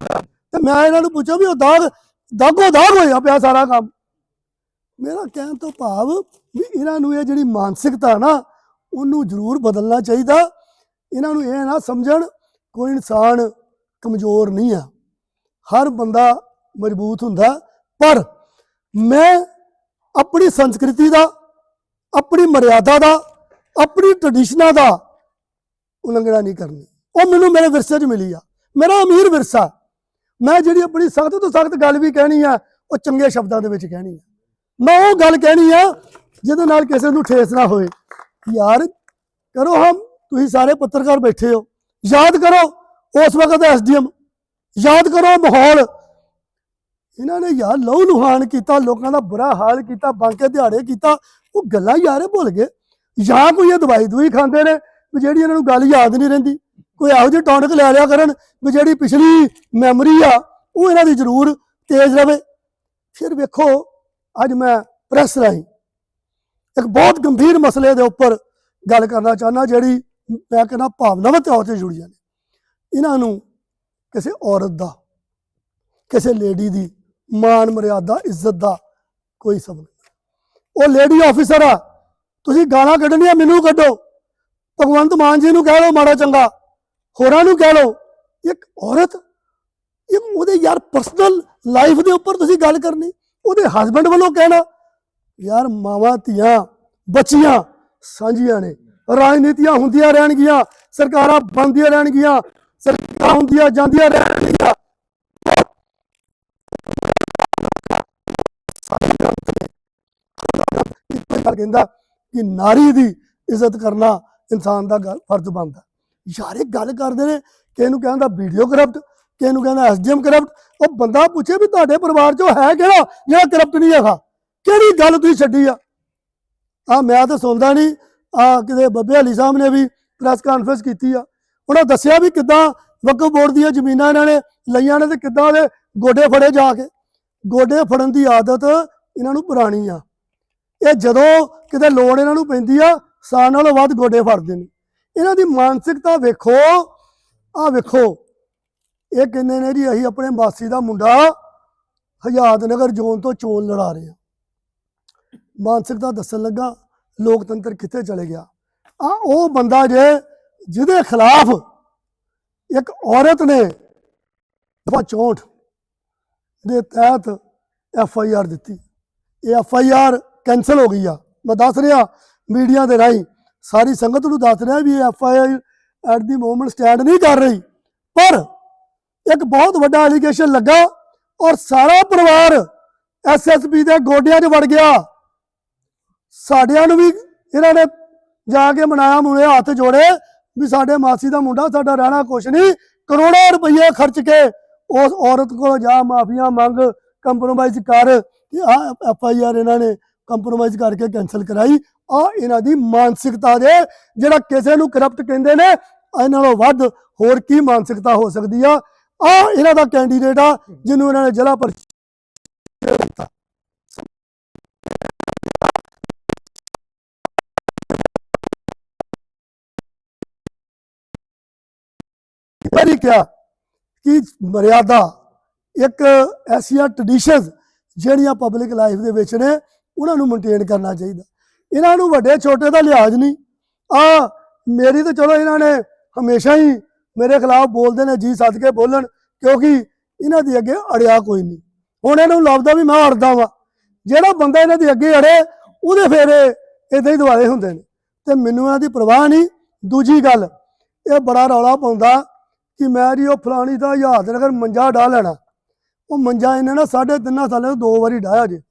ਤੇ ਮੈਂ ਇਹਨਾਂ ਨੂੰ ਪੁੱਛਾਂ ਵੀ ਉਹ ਦਾਗ, ਦਾਗੋ ਦਾਗ ਹੋਇਆ ਪਿਆ ਸਾਰਾ ਕੰਮ। ਮੇਰਾ ਕਹਿਣ ਤੋਂ ਭਾਵ ਵੀ ਇਹਨਾਂ ਨੂੰ ਇਹ ਜਿਹੜੀ ਮਾਨਸਿਕਤਾ ਨਾ, ਉਹਨੂੰ ਜ਼ਰੂਰ ਬਦਲਣਾ ਚਾਹੀਦਾ। ਇਹਨਾਂ ਨੂੰ ਇਹ ਨਾ ਸਮਝਣ ਕੋਈ ਇਨਸਾਨ ਕਮਜ਼ੋਰ ਨਹੀਂ ਆ। ਹਰ ਬੰਦਾ ਮਜ਼ਬੂਤ ਹੁੰਦਾ, ਪਰ ਮੈਂ ਆਪਣੀ ਸੰਸਕ੍ਰਿਤੀ ਦਾ, ਆਪਣੀ ਮਰਿਆਦਾ ਦਾ, ਆਪਣੀ ਟ੍ਰੈਡੀਸ਼ਨਾਂ ਦਾ ਉਲੰਘਣਾ ਨਹੀਂ ਕਰਨੀ। ਉਹ ਮੈਨੂੰ ਮੇਰੇ ਵਿਰਸੇ 'ਚ ਮਿਲੀ ਆ। ਮੇਰਾ ਅਮੀਰ ਵਿਰਸਾ। ਮੈਂ ਜਿਹੜੀ ਆਪਣੀ ਸਖਤ ਤੋਂ ਸਖਤ ਗੱਲ ਵੀ ਕਹਿਣੀ ਆ, ਉਹ ਚੰਗੇ ਸ਼ਬਦਾਂ ਦੇ ਵਿੱਚ ਕਹਿਣੀ ਆ। ਮੈਂ ਉਹ ਗੱਲ ਕਹਿਣੀ ਆ, ਜਿਹਦੇ ਨਾਲ ਕਿਸੇ ਨੂੰ ਠੇਸ ਨਾ ਹੋਏ। ਯਾਰ, ਕਰੋ ਹਮ ਤੁਸੀਂ ਸਾਰੇ ਪੱਤਰਕਾਰ ਬੈਠੇ ਹੋ। ਯਾਦ ਕਰੋ ਉਸ ਵਕਤ ਦਾ ਐਸਡੀਐਮ, ਯਾਦ ਕਰੋ ਮਾਹੌਲ। ਇਹਨਾਂ ਨੇ ਯਾਰ ਲਹੂ ਲੁਹਾਨ ਕੀਤਾ, ਲੋਕਾਂ ਦਾ ਬੁਰਾ ਹਾਲ ਕੀਤਾ, ਬਾਂਕੇ ਦਿਹਾੜੇ ਕੀਤਾ, ਉਹ ਗੱਲਾਂ ਯਾਰੇ ਭੁੱਲ ਗਏ। ਜਾਂ ਕੋਈ ਇਹ ਦਵਾਈ ਦੂਈ ਖਾਂਦੇ ਨੇ ਵੀ ਜਿਹੜੀ ਇਹਨਾਂ ਨੂੰ ਗੱਲ ਯਾਦ ਨਹੀਂ ਰਹਿੰਦੀ। ਕੋਈ ਇਹੋ ਜਿਹੀ ਟੌਨਿਕ ਲੈ ਲਿਆ ਕਰਨ ਵੀ ਜਿਹੜੀ ਪਿਛਲੀ ਮੈਮਰੀ ਆ, ਉਹ ਇਹਨਾਂ ਦੀ ਜ਼ਰੂਰ ਤੇਜ਼ ਰਵੇ। ਫਿਰ ਵੇਖੋ, ਅੱਜ ਮੈਂ ਪ੍ਰੈਸ ਰਾਹੀਂ ਇੱਕ ਬਹੁਤ ਗੰਭੀਰ ਮਸਲੇ ਦੇ ਉੱਪਰ ਗੱਲ ਕਰਨਾ ਚਾਹੁੰਦਾ, ਜਿਹੜੀ ਮੈਂ ਕਹਿੰਦਾ ਭਾਵਨਾਵਾਂ ਤੌਰ ਤੇ ਜੁੜੀਆਂ ਨੇ ਇਹਨਾਂ ਨੂੰ ਕਿਸੇ ਔਰਤ ਦਾ, ਕਿਸੇ ਲੇਡੀ ਦੀ ਮਾਨ ਮਰਿਆਦਾ, ਇੱਜ਼ਤ ਦਾ ਕੋਈ ਸਬਬ ਨਹੀਂ। ਉਹ ਲੇਡੀ ਆਫੀਸਰ ਆ। ਤੁਸੀਂ ਗਾਲਾਂ ਕੱਢਣੀਆਂ, ਮੈਨੂੰ ਕੱਢੋ। ਭਗਵੰਤ ਮਾਨ ਜੀ ਨੂੰ ਕਹਿ ਲਓ ਮਾੜਾ ਚੰਗਾ। ਹੋਰਾਂ ਨੂੰ ਕਹਿ ਲਓ। ਇੱਕ ਔਰਤ, ਇਹ ਉਹਦੇ ਯਾਰ ਪਰਸਨਲ ਲਾਈਫ ਦੇ ਉੱਪਰ ਤੁਸੀਂ ਗੱਲ ਕਰਨੀ। ਉਹਦੇ ਹਸਬੰਡ ਵੱਲੋਂ ਕਹਿਣਾ, ਯਾਰ ਮਾਵਾਂ, ਧੀਆਂ, ਬੱਚੀਆਂ ਸਾਂਝੀਆਂ ਨੇ। ਰਾਜਨੀਤੀਆਂ ਹੁੰਦੀਆਂ ਰਹਿਣਗੀਆਂ, ਸਰਕਾਰਾਂ ਬਣਦੀਆਂ ਰਹਿਣਗੀਆਂ, ਸਰਕਾਰਾਂ ਹੁੰਦੀਆਂ ਜਾਂਦੀਆਂ ਰਹਿਣਗੀਆਂ। ਗੱਲ ਕਹਿੰਦਾ ਕਿ ਨਾਰੀ ਦੀ ਇੱਜ਼ਤ ਕਰਨਾ ਇਨਸਾਨ ਦਾ ਗੱਲ- ਫਰਜ਼ ਬਣਦਾ। ਯਾਰ, ਇਹ ਗੱਲ ਕਰਦੇ ਨੇ ਕਿ ਇਹਨੂੰ ਕਹਿੰਦਾ ਵੀਡੀਓ ਕਰਪਟ ਕਿ ਇਹਨੂੰ ਕਹਿੰਦਾ ਐਸਡੀਐਮ ਕਰਪਟ ਉਹ ਬੰਦਾ ਪੁੱਛੇ ਵੀ ਤੁਹਾਡੇ ਪਰਿਵਾਰ ਚੋਂ ਹੈ ਕਿਹੜਾ ਜਿਹੜਾ ਕਰਪਟ ਨਹੀਂ ਹੈਗਾ? ਕਿਹੜੀ ਗੱਲ ਤੁਸੀਂ ਛੱਡੀ ਆ? ਆ ਮੈਂ ਤਾਂ ਸੁਣਦਾ ਨਹੀਂ ਆ ਕਿਤੇ ਬੱਬੇ ਹਲੀ ਸਾਹਿਬ ਨੇ ਵੀ ਪ੍ਰੈਸ ਕਾਨਫਰੰਸ ਕੀਤੀ ਆ। ਉਹਨਾਂ ਦੱਸਿਆ ਵੀ ਕਿੱਦਾਂ ਵਕਫ ਬੋਰਡ ਦੀਆਂ ਜ਼ਮੀਨਾਂ ਇਹਨਾਂ ਨੇ ਲਈਆਂ ਨੇ ਤੇ ਕਿੱਦਾਂ ਉਹਦੇ ਗੋਡੇ ਫੜੇ ਜਾ ਕੇ। ਗੋਡੇ ਫੜਨ ਦੀ ਆਦਤ ਇਹਨਾਂ ਨੂੰ ਪੁਰਾਣੀ ਆ। ਇਹ ਜਦੋਂ ਕਿਤੇ ਲੋੜ ਇਹਨਾਂ ਨੂੰ ਪੈਂਦੀ ਆ, ਸਾਲ ਨਾਲੋਂ ਵੱਧ ਗੋਡੇ ਫੜਦੇ ਨੇ। ਇਹਨਾਂ ਦੀ ਮਾਨਸਿਕਤਾ ਵੇਖੋ, ਆ ਵੇਖੋ। ਇਹ ਕਹਿੰਦੇ ਨੇ ਜੀ, ਅਸੀਂ ਆਪਣੇ ਮਾਸੀ ਦਾ ਮੁੰਡਾ ਹਯਾਤ ਨਗਰ ਜ਼ੋਨ ਤੋਂ ਚੋਣ ਲੜਾ ਰਹੇ ਹਾਂ। ਮਾਨਸਿਕਤਾ ਦੱਸਣ ਲੱਗਾ ਲੋਕਤੰਤਰ ਕਿੱਥੇ ਚਲੇ ਗਿਆ? ਆ ਉਹ ਬੰਦਾ ਜੇ ਜਿਹਦੇ ਖਿਲਾਫ ਇੱਕ ਔਰਤ ਨੇ ਦਫਾ 64 ਦੇ ਤਹਿਤ ਐਫ ਆਈ ਆਰ ਦਿੱਤੀ। ਇਹ ਐਫ ਆਈ ਆਰ ਕੈਨਸਲ ਹੋ ਗਈ ਆ। ਮੈਂ ਦੱਸ ਰਿਹਾ, ਮੀਡੀਆ ਦੇ ਰਾਹੀਂ ਸਾਰੀ ਸੰਗਤ ਨੂੰ ਦੱਸ ਰਿਹਾ ਵੀ ਇਹ F I R at the moment stand ਨਹੀਂ ਕਰ ਰਹੀ। ਪਰ ਇੱਕ ਬਹੁਤ ਵੱਡਾ ਐਲੀਗੇਸ਼ਨ ਲੱਗਾ ਔਰ ਸਾਰਾ ਪਰਿਵਾਰ ਐਸਐਸਪੀ ਦੇ ਗੋਡਿਆਂ 'ਚ ਵੜ ਗਿਆ। ਸਾਡਿਆਂ ਨੂੰ ਵੀ ਇਹਨਾਂ ਨੇ ਜਾ ਕੇ ਮਨਾਇਆ ਮੁਨੇ ਹੱਥ ਜੋੜੇ ਵੀ ਸਾਡੇ ਮਾਸੀ ਦਾ ਮੁੰਡਾ ਸਾਡਾ ਰਹਿਣਾ ਕੁਛ ਨਹੀਂ, ਕਰੋੜਾਂ ਰੁਪਈਆ ਖਰਚ ਕੇ ਉਸ ਔਰਤ ਕੋਲ ਜਾ ਮਾਫੀਆਂ ਮੰਗ ਕੰਪਰੋਮਾਈਜ਼ ਕਰ ਤੇ ਆ ਐਫ ਆਈ ਆਰ ਇਹਨਾਂ ਨੇ ਕੰਪਰੋਮਾਈਜ਼ ਕਰਕੇ ਕੈਨਸਲ ਕਰਾਈ। ਆ ਇਹਨਾਂ ਦੀ ਮਾਨਸਿਕਤਾ ਦੇ ਜਿਹੜਾ ਕਿਸੇ ਨੂੰ ਕਰਪਟ ਕਹਿੰਦੇ ਨੇ ਇਹਨਾਂ ਨਾਲੋਂ ਵੱਧ ਹੋਰ ਕੀ ਮਾਨਸਿਕਤਾ ਹੋ ਸਕਦੀ ਆ? ਆ ਇਹਨਾਂ ਦਾ ਕੈਂਡੀਡੇਟ ਆ, ਜਿਹਨੂੰ ਇਹਨਾਂ ਨੇ ਜ਼ਿਲ੍ਹਾ ਪਰ ਵਾਰੀ ਕਿਹਾ ਕਿ ਮਰਿਆਦਾ ਇੱਕ ਐਸੀਆਂ ਟ੍ਰੈਡੀਸ਼ਨਸ ਜਿਹੜੀਆਂ ਪਬਲਿਕ ਲਾਈਫ ਦੇ ਵਿੱਚ ਨੇ, ਉਹਨਾਂ ਨੂੰ ਮੇਨਟੇਨ ਕਰਨਾ ਚਾਹੀਦਾ। ਇਹਨਾਂ ਨੂੰ ਵੱਡੇ ਛੋਟੇ ਦਾ ਲਿਹਾਜ਼ ਨਹੀਂ। ਆ ਮੇਰੀ ਤਾਂ ਚਲੋ ਇਹਨਾਂ ਨੇ ਹਮੇਸ਼ਾ ਹੀ ਮੇਰੇ ਖਿਲਾਫ ਬੋਲਦੇ ਨੇ, ਜੀ ਸੱਦ ਕੇ ਬੋਲਣ, ਕਿਉਂਕਿ ਇਹਨਾਂ ਦੀ ਅੱਗੇ ਅੜਿਆ ਕੋਈ ਨਹੀਂ। ਹੁਣ ਇਹਨੂੰ ਲੱਭਦਾ ਵੀ ਮੈਂ ਅੜਦਾ ਵਾਂ। ਜਿਹੜਾ ਬੰਦਾ ਇਹਨਾਂ ਦੀ ਅੱਗੇ ਅੜੇ, ਉਹਦੇ ਫੇਰ ਇਦਾਂ ਹੀ ਦੁਆਲੇ ਹੁੰਦੇ ਨੇ। ਤੇ ਮੈਨੂੰ ਇਹਨਾਂ ਦੀ ਪਰਵਾਹ ਨਹੀਂ। ਦੂਜੀ ਗੱਲ, ਇਹ ਬੜਾ ਰੌਲਾ ਪਾਉਂਦਾ ਕਿ ਮੈਂ ਜੀ ਉਹ ਫਲਾਣੀ ਦਾ ਯਾਦ ਨਗਰ ਮੰਜਾ ਢਾ ਲੈਣਾ। ਉਹ ਮੰਜਾ ਇਹਨੇ ਨਾ ਸਾਢੇ ਤਿੰਨਾਂ ਸਾਲਾਂ ਤੋਂ ਦੋ ਵਾਰੀ ਢਾਇਆ ਜੇ।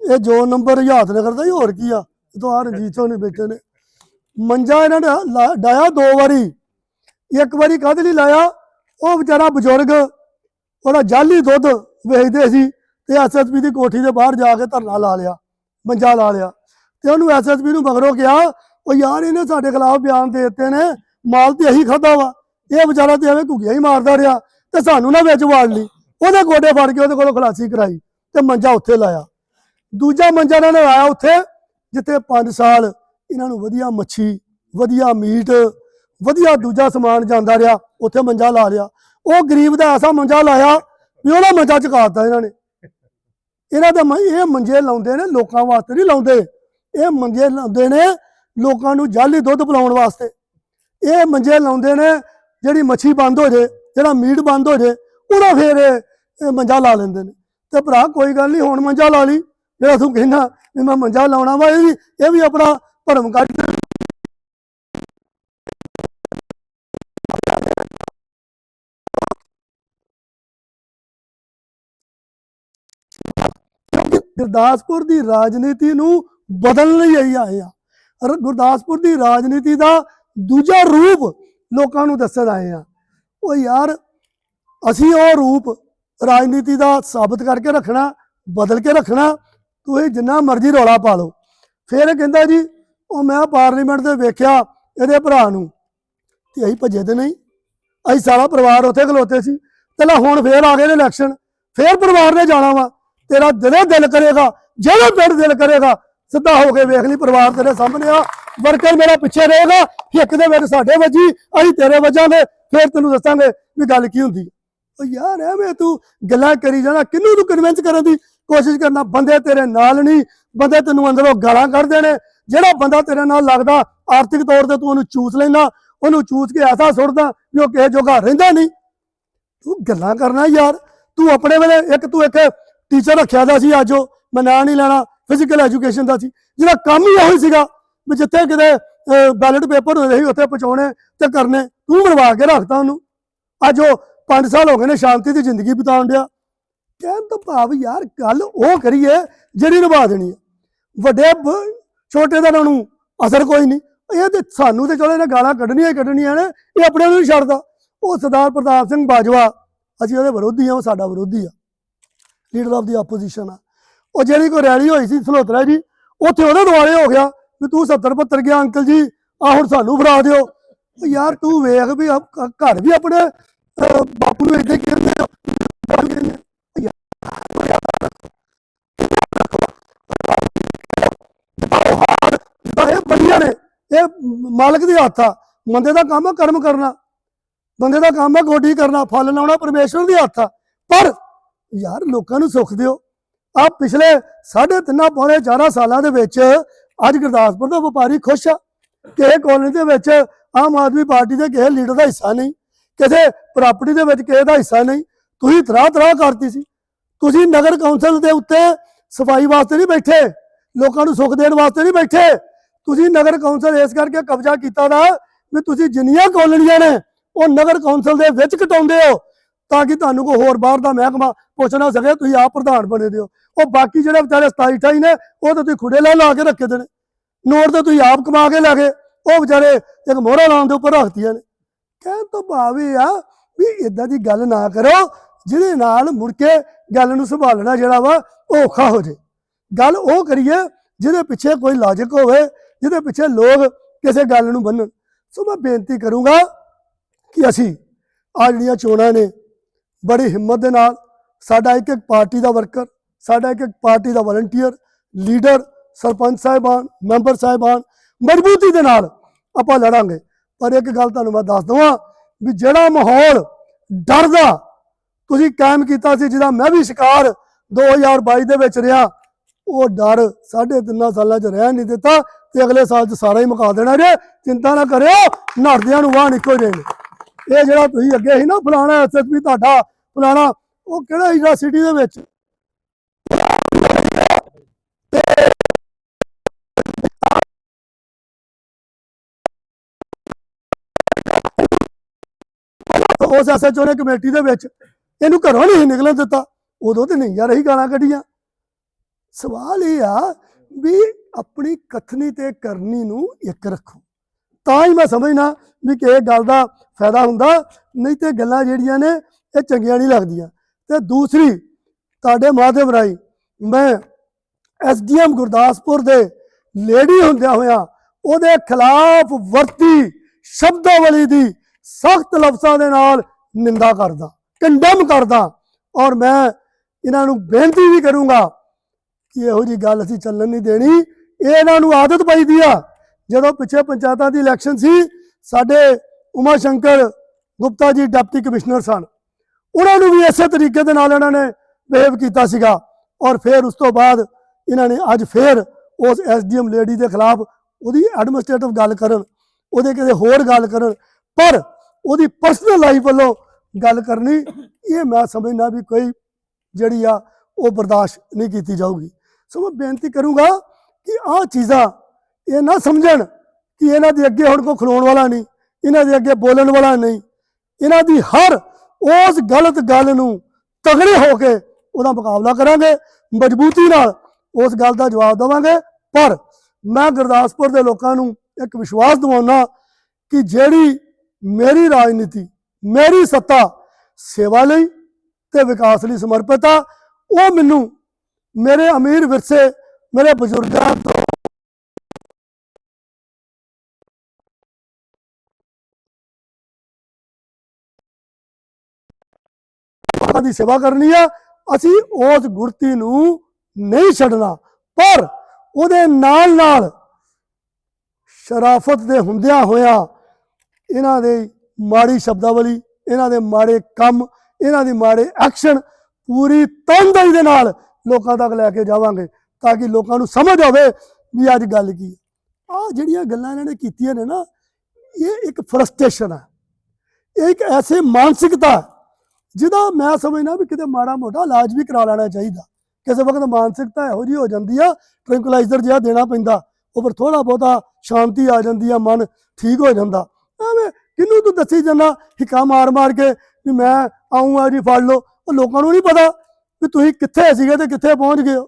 ਇਹ? ਜੋ ਨੰਬਰ ਯਾਦ ਨਗਰ ਦਾ ਹੀ ਹੋਰ ਕੀ ਆ? ਇਹ ਤੋਂ ਆ ਰਣਜੀਤ ਸਿੰਘ ਨੇ ਬੈਠੇ ਨੇ। ਮੰਜਾ ਇਹਨਾਂ ਨੇ ਡਾਇਆ ਦੋ ਵਾਰੀ। ਇੱਕ ਵਾਰੀ ਕਾਹਦੇ ਲਈ ਲਾਇਆ? ਉਹ ਵਿਚਾਰਾ ਬਜ਼ੁਰਗ ਉਹਦਾ ਜਾਲੀ ਦੁੱਧ ਵੇਚਦੇ ਸੀ ਤੇ ਐਸਐਸਪੀ ਦੀ ਕੋਠੀ ਦੇ ਬਾਹਰ ਜਾ ਕੇ ਧਰਨਾ ਲਾ ਲਿਆ ਮੰਜਾ ਲਾ ਲਿਆ। ਤੇ ਉਹਨੂੰ ਐਸਐਸਪੀ ਨੂੰ ਮਗਰੋਂ ਕਿਹਾ ਉਹ ਯਾਰ ਇਹਨੇ ਸਾਡੇ ਖਿਲਾਫ ਬਿਆਨ ਦੇ ਦਿੱਤੇ ਨੇ ਮਾਲ ਤੇ ਇਹੀ ਖਾਦਾ ਵਾ। ਇਹ ਵਿਚਾਰਾ ਤੇ ਐਵੇਂ ਘੁੱਗੀਆਂ ਹੀ ਮਾਰਦਾ ਰਿਹਾ ਤੇ ਸਾਨੂੰ ਨਾ ਵਿੱਚ ਵਾੜ ਲਈ। ਉਹਦੇ ਗੋਡੇ ਫੜ ਕੇ ਉਹਦੇ ਕੋਲੋਂ ਖਲਾਸੀ ਕਰਾਈ ਤੇ ਮੰਜਾ ਉੱਥੇ ਲਾਇਆ। ਦੂਜਾ ਮੰਜਾ ਇਹਨਾਂ ਨੇ ਲਾਇਆ ਉੱਥੇ, ਜਿੱਥੇ 5 ਸਾਲ ਇਹਨਾਂ ਨੂੰ ਵਧੀਆ ਮੱਛੀ, ਵਧੀਆ ਮੀਟ, ਵਧੀਆ ਦੂਜਾ ਸਮਾਨ ਜਾਂਦਾ ਰਿਹਾ, ਉੱਥੇ ਮੰਜਾ ਲਾ ਲਿਆ। ਉਹ ਗਰੀਬ ਦਾ ਐਸਾ ਮੰਜਾ ਲਾਇਆ ਵੀ ਉਹਦਾ ਮੰਜਾ ਚੁਕਾਤਾ ਇਹਨਾਂ ਨੇ। ਇਹਨਾਂ ਦੇ ਇਹ ਮੰਜੇ ਲਾਉਂਦੇ ਨੇ, ਲੋਕਾਂ ਵਾਸਤੇ ਨਹੀਂ ਲਾਉਂਦੇ। ਇਹ ਮੰਜੇ ਲਾਉਂਦੇ ਨੇ ਲੋਕਾਂ ਨੂੰ ਜਾਲੀ ਦੁੱਧ ਪਿਲਾਉਣ ਵਾਸਤੇ। ਇਹ ਮੰਜੇ ਲਾਉਂਦੇ ਨੇ ਜਿਹੜੀ ਮੱਛੀ ਬੰਦ ਹੋ ਜੇ, ਜਿਹੜਾ ਮੀਟ ਬੰਦ ਹੋ ਜੇ, ਉਹਦਾ ਫੇਰ ਇਹ ਮੰਜਾ ਲਾ ਲੈਂਦੇ ਨੇ। ਤੇ ਭਰਾ, ਕੋਈ ਗੱਲ ਨਹੀਂ, ਹੁਣ ਮੰਜਾ ਲਾ ਲਈ। ਜਿਹੜਾ ਤੂੰ ਕਹਿੰਦਾ ਵੀ ਮੈਂ ਮੰਜਾ ਲਾਉਣਾ ਵਾ, ਇਹ ਵੀ ਇਹ ਵੀ ਆਪਣਾ ਭਰਮ ਕੱਢ ਗੁਰਦਾਸਪੁਰ ਦੀ ਰਾਜਨੀਤੀ ਨੂੰ ਬਦਲਣ ਲਈ ਅਸੀਂ ਆਏ ਆ ਗੁਰਦਾਸਪੁਰ ਦੀ ਰਾਜਨੀਤੀ ਦਾ ਦੂਜਾ ਰੂਪ ਲੋਕਾਂ ਨੂੰ ਦੱਸਣ ਆਏ ਆ ਉਹ ਯਾਰ, ਅਸੀਂ ਉਹ ਰੂਪ ਰਾਜਨੀਤੀ ਦਾ ਸਾਬਤ ਕਰਕੇ ਰੱਖਣਾ, ਬਦਲ ਕੇ ਰੱਖਣਾ, ਤੁਸੀਂ ਜਿੰਨਾ ਮਰਜ਼ੀ ਰੌਲਾ ਪਾ ਲਓ। ਫਿਰ ਕਹਿੰਦਾ ਜੀ, ਉਹ ਮੈਂ ਪਾਰਲੀਮੈਂਟ ਦੇ ਵੇਖਿਆ ਇਹਦੇ ਭਰਾ ਨੂੰ। ਤੇ ਅਸੀਂ ਭੱਜੇ ਤੇ ਨਹੀਂ। ਅਸੀਂ ਸਾਰਾ ਪਰਿਵਾਰ ਉੱਥੇ ਖਲੋਤੇ ਸੀ। ਤੇ ਹੁਣ ਫੇਰ ਆ ਗਏ ਨੇ ਇਲੈਕਸ਼ਨ ਫੇਰ ਪਰਿਵਾਰ ਨੇ ਜਾਣਾ ਵਾ। ਤੇਰਾ ਦਿਲੇ ਦਿਲ ਕਰੇਗਾ, ਜਿਹੜਾ ਦਿਲ ਦਿਲ ਕਰੇਗਾ, ਸਿੱਧਾ ਹੋ ਕੇ ਵੇਖ ਲਈ ਪਰਿਵਾਰ ਤੇਰੇ ਸਾਹਮਣੇ ਆ। ਵਰਕਰ ਮੇਰਾ ਪਿੱਛੇ ਰਹੇਗਾ ਇੱਕ ਦੇ ਵਿੱਚ ਸਾਡੇ ਵੱਜੀ, ਅਸੀਂ ਤੇਰੇ ਵੱਜਾਂਗੇ ਫਿਰ ਤੈਨੂੰ ਦੱਸਾਂਗੇ ਵੀ ਗੱਲ ਕੀ ਹੁੰਦੀ ਹੈ। ਯਾਰ, ਐਵੇਂ ਤੂੰ ਗੱਲਾਂ ਕਰੀ ਜਾਣਾ, ਕਿਹਨੂੰ ਤੂੰ ਕਨਵਿੰਸ ਕਰਨ ਦੀ ਕੋਸ਼ਿਸ਼ ਕਰਨਾ? ਬੰਦੇ ਤੇਰੇ ਨਾਲ ਨਹੀਂ, ਬੰਦੇ ਤੈਨੂੰ ਅੰਦਰੋਂ ਗਾਲਾਂ ਕੱਢਦੇ ਨੇ ਜਿਹੜਾ ਬੰਦਾ ਤੇਰੇ ਨਾਲ ਲੱਗਦਾ, ਆਰਥਿਕ ਤੌਰ ਤੇ ਤੂੰ ਉਹਨੂੰ ਚੂਸ ਲੈਂਦਾ, ਉਹਨੂੰ ਚੂਸ ਕੇ ਐਸਾ ਸੁੱਟਦਾ ਵੀ ਉਹ ਕਿਸੇ ਜੋਗਾ ਰਹਿੰਦਾ ਨਹੀਂ। ਤੂੰ ਗੱਲਾਂ ਕਰਨਾ ਯਾਰ, ਤੂੰ ਆਪਣੇ ਵੇਲੇ ਇੱਕ ਤੂੰ ਇੱਕ ਟੀਚਰ ਰੱਖਿਆ ਦਾ ਸੀ ਅੱਜ ਉਹ, ਮੈਂ ਨਾਂ ਨਹੀਂ ਲੈਣਾ ਫਿਜ਼ੀਕਲ ਐਜੂਕੇਸ਼ਨ ਦਾ ਸੀ, ਜਿਹਦਾ ਕੰਮ ਹੀ ਇਹੋ ਸੀਗਾ। ਵੀ ਜਿੱਥੇ ਕਿਤੇ ਬੈਲਟ ਪੇਪਰ ਹੋਏ ਸੀ, ਉੱਥੇ ਪਹੁੰਚਾਉਣੇ ਤੇ ਕਰਨੇ। ਤੂੰ ਮਰਵਾ ਕੇ ਰੱਖਦਾ ਉਹਨੂੰ। ਅੱਜ ਉਹ 5 ਸਾਲ ਹੋ ਗਏ ਨੇ ਸ਼ਾਂਤੀ ਦੀ ਜ਼ਿੰਦਗੀ ਬਿਤਾਉਣ ਡਿਆ। ਕਹਿਣ ਤੋਂ ਭਾਵ ਯਾਰ, ਗੱਲ ਉਹ ਕਰੀਏ ਜਿਹੜੀ ਨਿਭਾ ਦੇਣੀ ਹੈ ਵੱਡੇ ਛੋਟੇ ਦਾ ਉਹਨਾਂ ਨੂੰ ਅਸਰ ਕੋਈ ਨਹੀਂ। ਇਹ ਤੇ ਸਾਨੂੰ ਤੇ ਚਲੋ ਇਹਨਾਂ ਗਾਲਾਂ ਕੱਢਣੀਆਂ ਹੀ ਕੱਢਣੀਆਂ ਨੇ, ਇਹ ਆਪਣੇ ਨੂੰ ਨਹੀਂ ਛੱਡਦਾ। ਉਹ ਸਰਦਾਰ ਪ੍ਰਤਾਪ ਸਿੰਘ ਬਾਜਵਾ, ਅਸੀਂ ਉਹਦੇ ਵਿਰੋਧੀ ਆ, ਉਹ ਸਾਡਾ ਵਿਰੋਧੀ ਆ। ਲੀਡਰ ਆਫ ਦੀ ਆਪੋਜੀਸ਼ਨ ਆ। ਉਹ ਜਿਹੜੀ ਕੋਈ ਰੈਲੀ ਹੋਈ ਸੀ, ਸਲੋਤਰਾ ਜੀ, ਉੱਥੇ ਉਹਦੇ ਦੁਆਲੇ ਹੋ ਗਿਆ। ਵੀ ਤੂੰ 70 72 ਗਿਆ ਅੰਕਲ ਜੀ ਆ ਹੁਣ ਸਾਨੂੰ ਫੜਾ ਦਿਓ। ਯਾਰ ਤੂੰ ਵੇਖ ਵੀ ਘਰ ਵੀ ਆਪਣੇ ਬਾਪੂ ਨੂੰ ਇੱਥੇ ਕਹਿੰਦੇ ਆ ਇਹ ਨੇ। ਇਹ ਮਾਲਕ ਦੇ ਹੱਥ ਆ। ਬੰਦੇ ਦਾ ਕੰਮ ਆ ਕਰਮ ਕਰਨਾ। ਬੰਦੇ ਦਾ ਕੰਮ ਆ ਗੋਡੀ ਕਰਨਾ। ਫਲ ਲਾਉਣਾ ਪਰਮੇਸ਼ਵਰ ਦੇ ਹੱਥ ਆ। ਪਰ ਯਾਰ ਲੋਕਾਂ ਨੂੰ ਸੁੱਖ ਦਿਓ। ਆ ਪਿਛਲੇ ਸਾਢੇ ਤਿੰਨਾਂ, ਪੌਣੇ 4 ਸਾਲਾਂ ਦੇ ਵਿੱਚ ਅੱਜ ਗੁਰਦਾਸਪੁਰ ਦਾ ਵਪਾਰੀ ਖੁਸ਼ ਆ। ਕਿਸੇ ਕਾਲਨੀ ਦੇ ਵਿੱਚ ਆਮ ਆਦਮੀ ਪਾਰਟੀ ਦੇ ਕਿਸੇ ਲੀਡਰ ਦਾ ਹਿੱਸਾ ਨਹੀਂ। ਕਿਸੇ ਪ੍ਰਾਪਰਟੀ ਦੇ ਵਿੱਚ ਕਿਸੇ ਦਾ ਹਿੱਸਾ ਨਹੀਂ। ਤੁਸੀਂ ਤਰਾ ਤਰਾ ਕਰਤੀ ਸੀ। ਤੁਸੀਂ ਨਗਰ ਕੌਂਸਲ ਦੇ ਉੱਤੇ ਸਫ਼ਾਈ ਵਾਸਤੇ ਨਹੀਂ ਬੈਠੇ। ਲੋਕਾਂ ਨੂੰ ਸੁੱਖ ਦੇਣ ਵਾਸਤੇ ਨਹੀਂ ਬੈਠੇ। ਤੁਸੀਂ ਨਗਰ ਕੌਂਸਲ ਇਸ ਕਰਕੇ ਕਬਜ਼ਾ ਕੀਤਾ ਦਾ ਵੀ ਤੁਸੀਂ ਜਿੰਨੀਆਂ ਕਾਲਨੀਆਂ ਨੇ, ਉਹ ਨਗਰ ਕੌਂਸਲ ਦੇ ਵਿੱਚ ਕਟਾਉਂਦੇ ਹੋ। ਤਾਂ ਕਿ ਤੁਹਾਨੂੰ ਕੋਈ ਹੋਰ ਬਾਹਰ ਦਾ ਮਹਿਕਮਾ ਪੁੱਛ ਨਾ ਸਕੇ, ਤੁਸੀਂ ਆਪ ਪ੍ਰਧਾਨ ਬਣੇ ਦਿਓ। ਉਹ ਬਾਕੀ ਜਿਹੜੇ ਵਿਚਾਰੇ 27 28 ਨੇ, ਉਹ ਤਾਂ ਤੁਸੀਂ ਖੁੜੇ ਲੈ ਲਾ ਕੇ ਰੱਖੇ ਦੇ ਨੇ। ਨੋਟ ਤਾਂ ਤੁਸੀਂ ਆਪ ਕਮਾ ਕੇ ਲੈ ਗਏ। ਉਹ ਵਿਚਾਰੇ ਇੱਕ ਮੋਹਰਾ ਲਾਉਣ ਦੇ ਉੱਪਰ ਰੱਖਦੀਆਂ ਨੇ। ਕਹਿਣ ਤੋਂ ਭਾਵ ਇਹ ਆ ਵੀ ਇਦਾਂ ਦੀ ਗੱਲ ਨਾ ਕਰੋ, ਜਿਹਦੇ ਨਾਲ ਮੁੜ ਕੇ ਗੱਲ ਨੂੰ ਸੰਭਾਲਣਾ ਜਿਹੜਾ ਵਾ, ਉਹ ਔਖਾ ਹੋ ਜੇ। ਗੱਲ ਉਹ ਕਰੀਏ, ਜਿਹਦੇ ਪਿੱਛੇ ਕੋਈ ਲਾਜਿਕ ਹੋਵੇ, ਜਿਹਦੇ ਪਿੱਛੇ ਲੋਕ ਕਿਸੇ ਗੱਲ ਨੂੰ ਬੰਨਣ ਸੋ ਮੈਂ ਬੇਨਤੀ ਕਰੂੰਗਾ ਕਿ ਅਸੀਂ ਆ ਜਿਹੜੀਆਂ ਚੋਣਾਂ ਨੇ ਬੜੀ ਹਿੰਮਤ ਦੇ ਨਾਲ ਸਾਡਾ ਇੱਕ ਇੱਕ ਪਾਰਟੀ ਦਾ ਵਰਕਰ, ਸਾਡਾ ਇੱਕ ਇੱਕ ਪਾਰਟੀ ਦਾ ਵਲੰਟੀਅਰ ਲੀਡਰ ਸਰਪੰਚ ਸਾਹਿਬਾਨ, ਮੈਂਬਰ ਸਾਹਿਬਾਨ ਮਜ਼ਬੂਤੀ ਦੇ ਨਾਲ ਆਪਾਂ ਲੜਾਂਗੇ। ਪਰ ਇੱਕ ਗੱਲ ਤੁਹਾਨੂੰ ਮੈਂ ਦੱਸ ਦਵਾਂ ਵੀ ਜਿਹੜਾ ਮਾਹੌਲ ਡਰ ਦਾ ਤੁਸੀਂ ਕਾਇਮ ਕੀਤਾ ਸੀ, ਜਿਹਦਾ ਮੈਂ ਵੀ ਸ਼ਿਕਾਰ 2022 ਦੇ ਵਿੱਚ ਰਿਹਾ, ਉਹ ਡਰ ਸਾਢੇ ਤਿੰਨਾਂ ਸਾਲਾਂ 'ਚ ਰਹਿ ਨਹੀਂ ਦਿੱਤਾ ਤੇ ਅਗਲੇ ਸਾਲ 'ਚ ਸਾਰਾ ਹੀ ਮੁਕਾ ਦੇਣਾ ਜੇ। ਚਿੰਤਾ ਨਾ ਕਰਿਓ ਨੜਦਿਆਂ ਨੂੰ ਵਾਹ ਨਿਕੋ ਜੇ ਇਹ ਜਿਹੜਾ ਤੁਸੀਂ ਅੱਗੇ ਸੀ ਨਾ ਫਲਾਣਾ ਐਸਐਸਪੀ ਤੁਹਾਡਾ, ਫਲਾਣਾ, ਉਹ ਕਿਹੜਾ ਹੀਰਾ ਸਿਟੀ ਦੇ ਵਿੱਚ? ਉਸ ਐਸਐਚਓ ਨੇ ਕਮੇਟੀ ਦੇ ਵਿੱਚ ਇਹਨੂੰ ਘਰੋਂ ਨਹੀਂ ਨਿਕਲਣ ਦਿੱਤਾ, ਉਦੋਂ ਤੇ ਨਹੀਂ ਯਾਰ ਇਹੀ ਗਾਲਾਂ ਕੱਢੀਆਂ। ਸਵਾਲ ਇਹ ਆ ਵੀ ਆਪਣੀ ਕਥਨੀ ਤੇ ਕਰਨੀ ਨੂੰ ਇੱਕ ਰੱਖੋ। ਤਾਂ ਹੀ ਮੈਂ ਸਮਝਣਾ ਵੀ ਕਿ ਇਹ ਗੱਲ ਦਾ ਫਾਇਦਾ ਹੁੰਦਾ, ਨਹੀਂ ਤੇ ਗੱਲਾਂ ਜਿਹੜੀਆਂ ਨੇ ਇਹ ਚੰਗੀਆਂ ਨਹੀਂ ਲੱਗਦੀਆਂ। ਤੇ ਦੂਸਰੀ, ਤੁਹਾਡੇ ਮਾਧਿਅਮ ਰਾਹੀਂ ਮੈਂ ਐਸਡੀਐਮ ਗੁਰਦਾਸਪੁਰ ਦੇ ਲੇਡੀ ਹੁੰਦਿਆਂ ਹੋਇਆਂ ਉਹਦੇ ਖਿਲਾਫ ਵਰਤੀ ਸ਼ਬਦਾਵਲੀ ਦੀ ਸਖਤ ਲਫ਼ਜ਼ਾਂ ਦੇ ਨਾਲ ਨਿੰਦਾ ਕਰਦਾ ਕੰਡਮ ਕਰਦਾ ਔਰ ਮੈਂ ਇਹਨਾਂ ਨੂੰ ਬੇਨਤੀ ਵੀ ਕਰੂੰਗਾ ਕਿ ਇਹੋ ਜੀ ਗੱਲ ਅਸੀਂ ਚੱਲਣ ਨਹੀਂ ਦੇਣੀ। ਇਹ ਇਹਨਾਂ ਨੂੰ ਆਦਤ ਪਈ ਦੀ ਆ ਜਦੋਂ ਪਿੱਛੇ ਪੰਚਾਇਤਾਂ ਦੀ ਇਲੈਕਸ਼ਨ ਸੀ, ਸਾਡੇ ਉਮਾ ਸ਼ੰਕਰ ਗੁਪਤਾ ਜੀ ਡਿਪਟੀ ਕਮਿਸ਼ਨਰ ਸਨ। ਉਹਨਾਂ ਨੂੰ ਵੀ ਇਸੇ ਤਰੀਕੇ ਦੇ ਨਾਲ ਇਹਨਾਂ ਨੇ ਬਿਹੇਵ ਕੀਤਾ ਸੀਗਾ ਔਰ ਫਿਰ ਉਸ ਤੋਂ ਬਾਅਦ ਇਹਨਾਂ ਨੇ ਅੱਜ ਫਿਰ ਉਸ ਐਸਡੀਐਮ ਲੇਡੀ ਦੇ ਖਿਲਾਫ ਉਹਦੀ ਐਡਮਿਨਿਸਟ੍ਰੇਟਿਵ ਗੱਲ ਕਰਨ, ਉਹਦੇ ਕਿਸੇ ਹੋਰ ਗੱਲ ਕਰਨ, ਪਰ ਉਹਦੀ ਪਰਸਨਲ ਲਾਈਫ ਵੱਲੋਂ ਗੱਲ ਕਰਨੀ, ਇਹ ਮੈਂ ਸਮਝਣਾ ਵੀ ਕੋਈ ਜਿਹੜੀ ਆ ਉਹ ਬਰਦਾਸ਼ਤ ਨਹੀਂ ਕੀਤੀ ਜਾਊਗੀ। ਸੋ ਮੈਂ ਬੇਨਤੀ ਕਰੂੰਗਾ ਕਿ ਆਹ ਚੀਜ਼ਾਂ ਇਹ ਨਾ ਸਮਝਣ ਕਿ ਇਹਨਾਂ ਦੇ ਅੱਗੇ ਹੁਣ ਕੋਈ ਖਲੋਣ ਵਾਲਾ ਨਹੀਂ, ਇਹਨਾਂ ਦੇ ਅੱਗੇ ਬੋਲਣ ਵਾਲਾ ਨਹੀਂ। ਇਹਨਾਂ ਦੀ ਹਰ ਉਸ ਗਲਤ ਗੱਲ ਨੂੰ ਤਗੜੇ ਹੋ ਕੇ ਉਹਦਾ ਮੁਕਾਬਲਾ ਕਰਾਂਗੇ, ਮਜ਼ਬੂਤੀ ਨਾਲ ਉਸ ਗੱਲ ਦਾ ਜਵਾਬ ਦੇਵਾਂਗੇ। ਪਰ ਮੈਂ ਗੁਰਦਾਸਪੁਰ ਦੇ ਲੋਕਾਂ ਨੂੰ ਇੱਕ ਵਿਸ਼ਵਾਸ ਦਿਵਾਉਣਾ ਕਿ ਜਿਹੜੀ ਮੇਰੀ ਰਾਜਨੀਤੀ, ਮੇਰੀ ਸੱਤਾ ਸੇਵਾ ਲਈ ਤੇ ਵਿਕਾਸ ਲਈ ਸਮਰਪਿਤ ਆ, ਉਹ ਮੈਨੂੰ ਮੇਰੇ ਅਮੀਰ ਵਿਰਸੇ, ਮੇਰੇ ਬਜ਼ੁਰਗਾਂ ਤੋਂ ਲੋਕਾਂ ਦੀ ਸੇਵਾ ਕਰਨੀ ਆ, ਅਸੀਂ ਉਸ ਗੁਰਤੀ ਨੂੰ ਨਹੀਂ ਛੱਡਣਾ। ਪਰ ਉਹਦੇ ਨਾਲ ਨਾਲ ਸ਼ਰਾਫਤ ਦੇ ਹੁੰਦਿਆਂ ਹੋਇਆਂ ਇਹਨਾਂ ਦੇ ਮਾੜੀ ਸ਼ਬਦਾਵਲੀ, ਇਹਨਾਂ ਦੇ ਮਾੜੇ ਕੰਮ, ਇਹਨਾਂ ਦੇ ਮਾੜੇ ਐਕਸ਼ਨ ਪੂਰੀ ਤਨਦੇਹੀ ਦੇ ਨਾਲ ਲੋਕਾਂ ਤੱਕ ਲੈ ਕੇ ਜਾਵਾਂਗੇ ਤਾਂ ਕਿ ਲੋਕਾਂ ਨੂੰ ਸਮਝ ਆਵੇ ਵੀ ਅੱਜ ਗੱਲ ਕੀ ਹੈ। ਆ ਜਿਹੜੀਆਂ ਗੱਲਾਂ ਇਹਨਾਂ ਨੇ ਕੀਤੀਆਂ ਨੇ ਨਾ, ਇਹ ਇੱਕ ਫਰਸਟ੍ਰੇਸ਼ਨ ਹੈ ਇਹ ਇੱਕ ਐਸੇ ਮਾਨਸਿਕਤਾ ਜਿਹਦਾ ਮੈਂ ਸਮਝਣਾ ਵੀ ਕਿਤੇ ਮਾੜਾ ਮੋਟਾ ਇਲਾਜ ਵੀ ਕਰਾ ਲੈਣਾ ਚਾਹੀਦਾ। ਕਿਸੇ ਵਕਤ ਮਾਨਸਿਕਤਾ ਇਹੋ ਜਿਹੀ ਹੋ ਜਾਂਦੀ ਆ ਟ੍ਰੈਂਕੁਲਾਈਜ਼ਰ ਜਿਹਾ ਦੇਣਾ ਪੈਂਦਾ, ਉਹ ਫਿਰ ਥੋੜਾ ਬਹੁਤਾ ਸ਼ਾਂਤੀ ਆ ਜਾਂਦੀ ਆ, ਮਨ ਠੀਕ ਹੋ ਜਾਂਦਾ। ਐਵੇਂ ਕਿਹਨੂੰ ਤੂੰ ਦੱਸੀ ਜਾਂਦਾ, ਹਿੱਕਾ ਮਾਰ ਮਾਰ ਕੇ ਵੀ ਮੈਂ ਆਉਂਗਾ ਜੀ, ਫੜ ਲਓ। ਉਹ ਲੋਕਾਂ ਨੂੰ ਨਹੀਂ ਪਤਾ ਵੀ ਤੁਸੀਂ ਕਿੱਥੇ ਸੀਗੇ ਤੇ ਕਿੱਥੇ ਪਹੁੰਚ ਗਏ ਹੋ।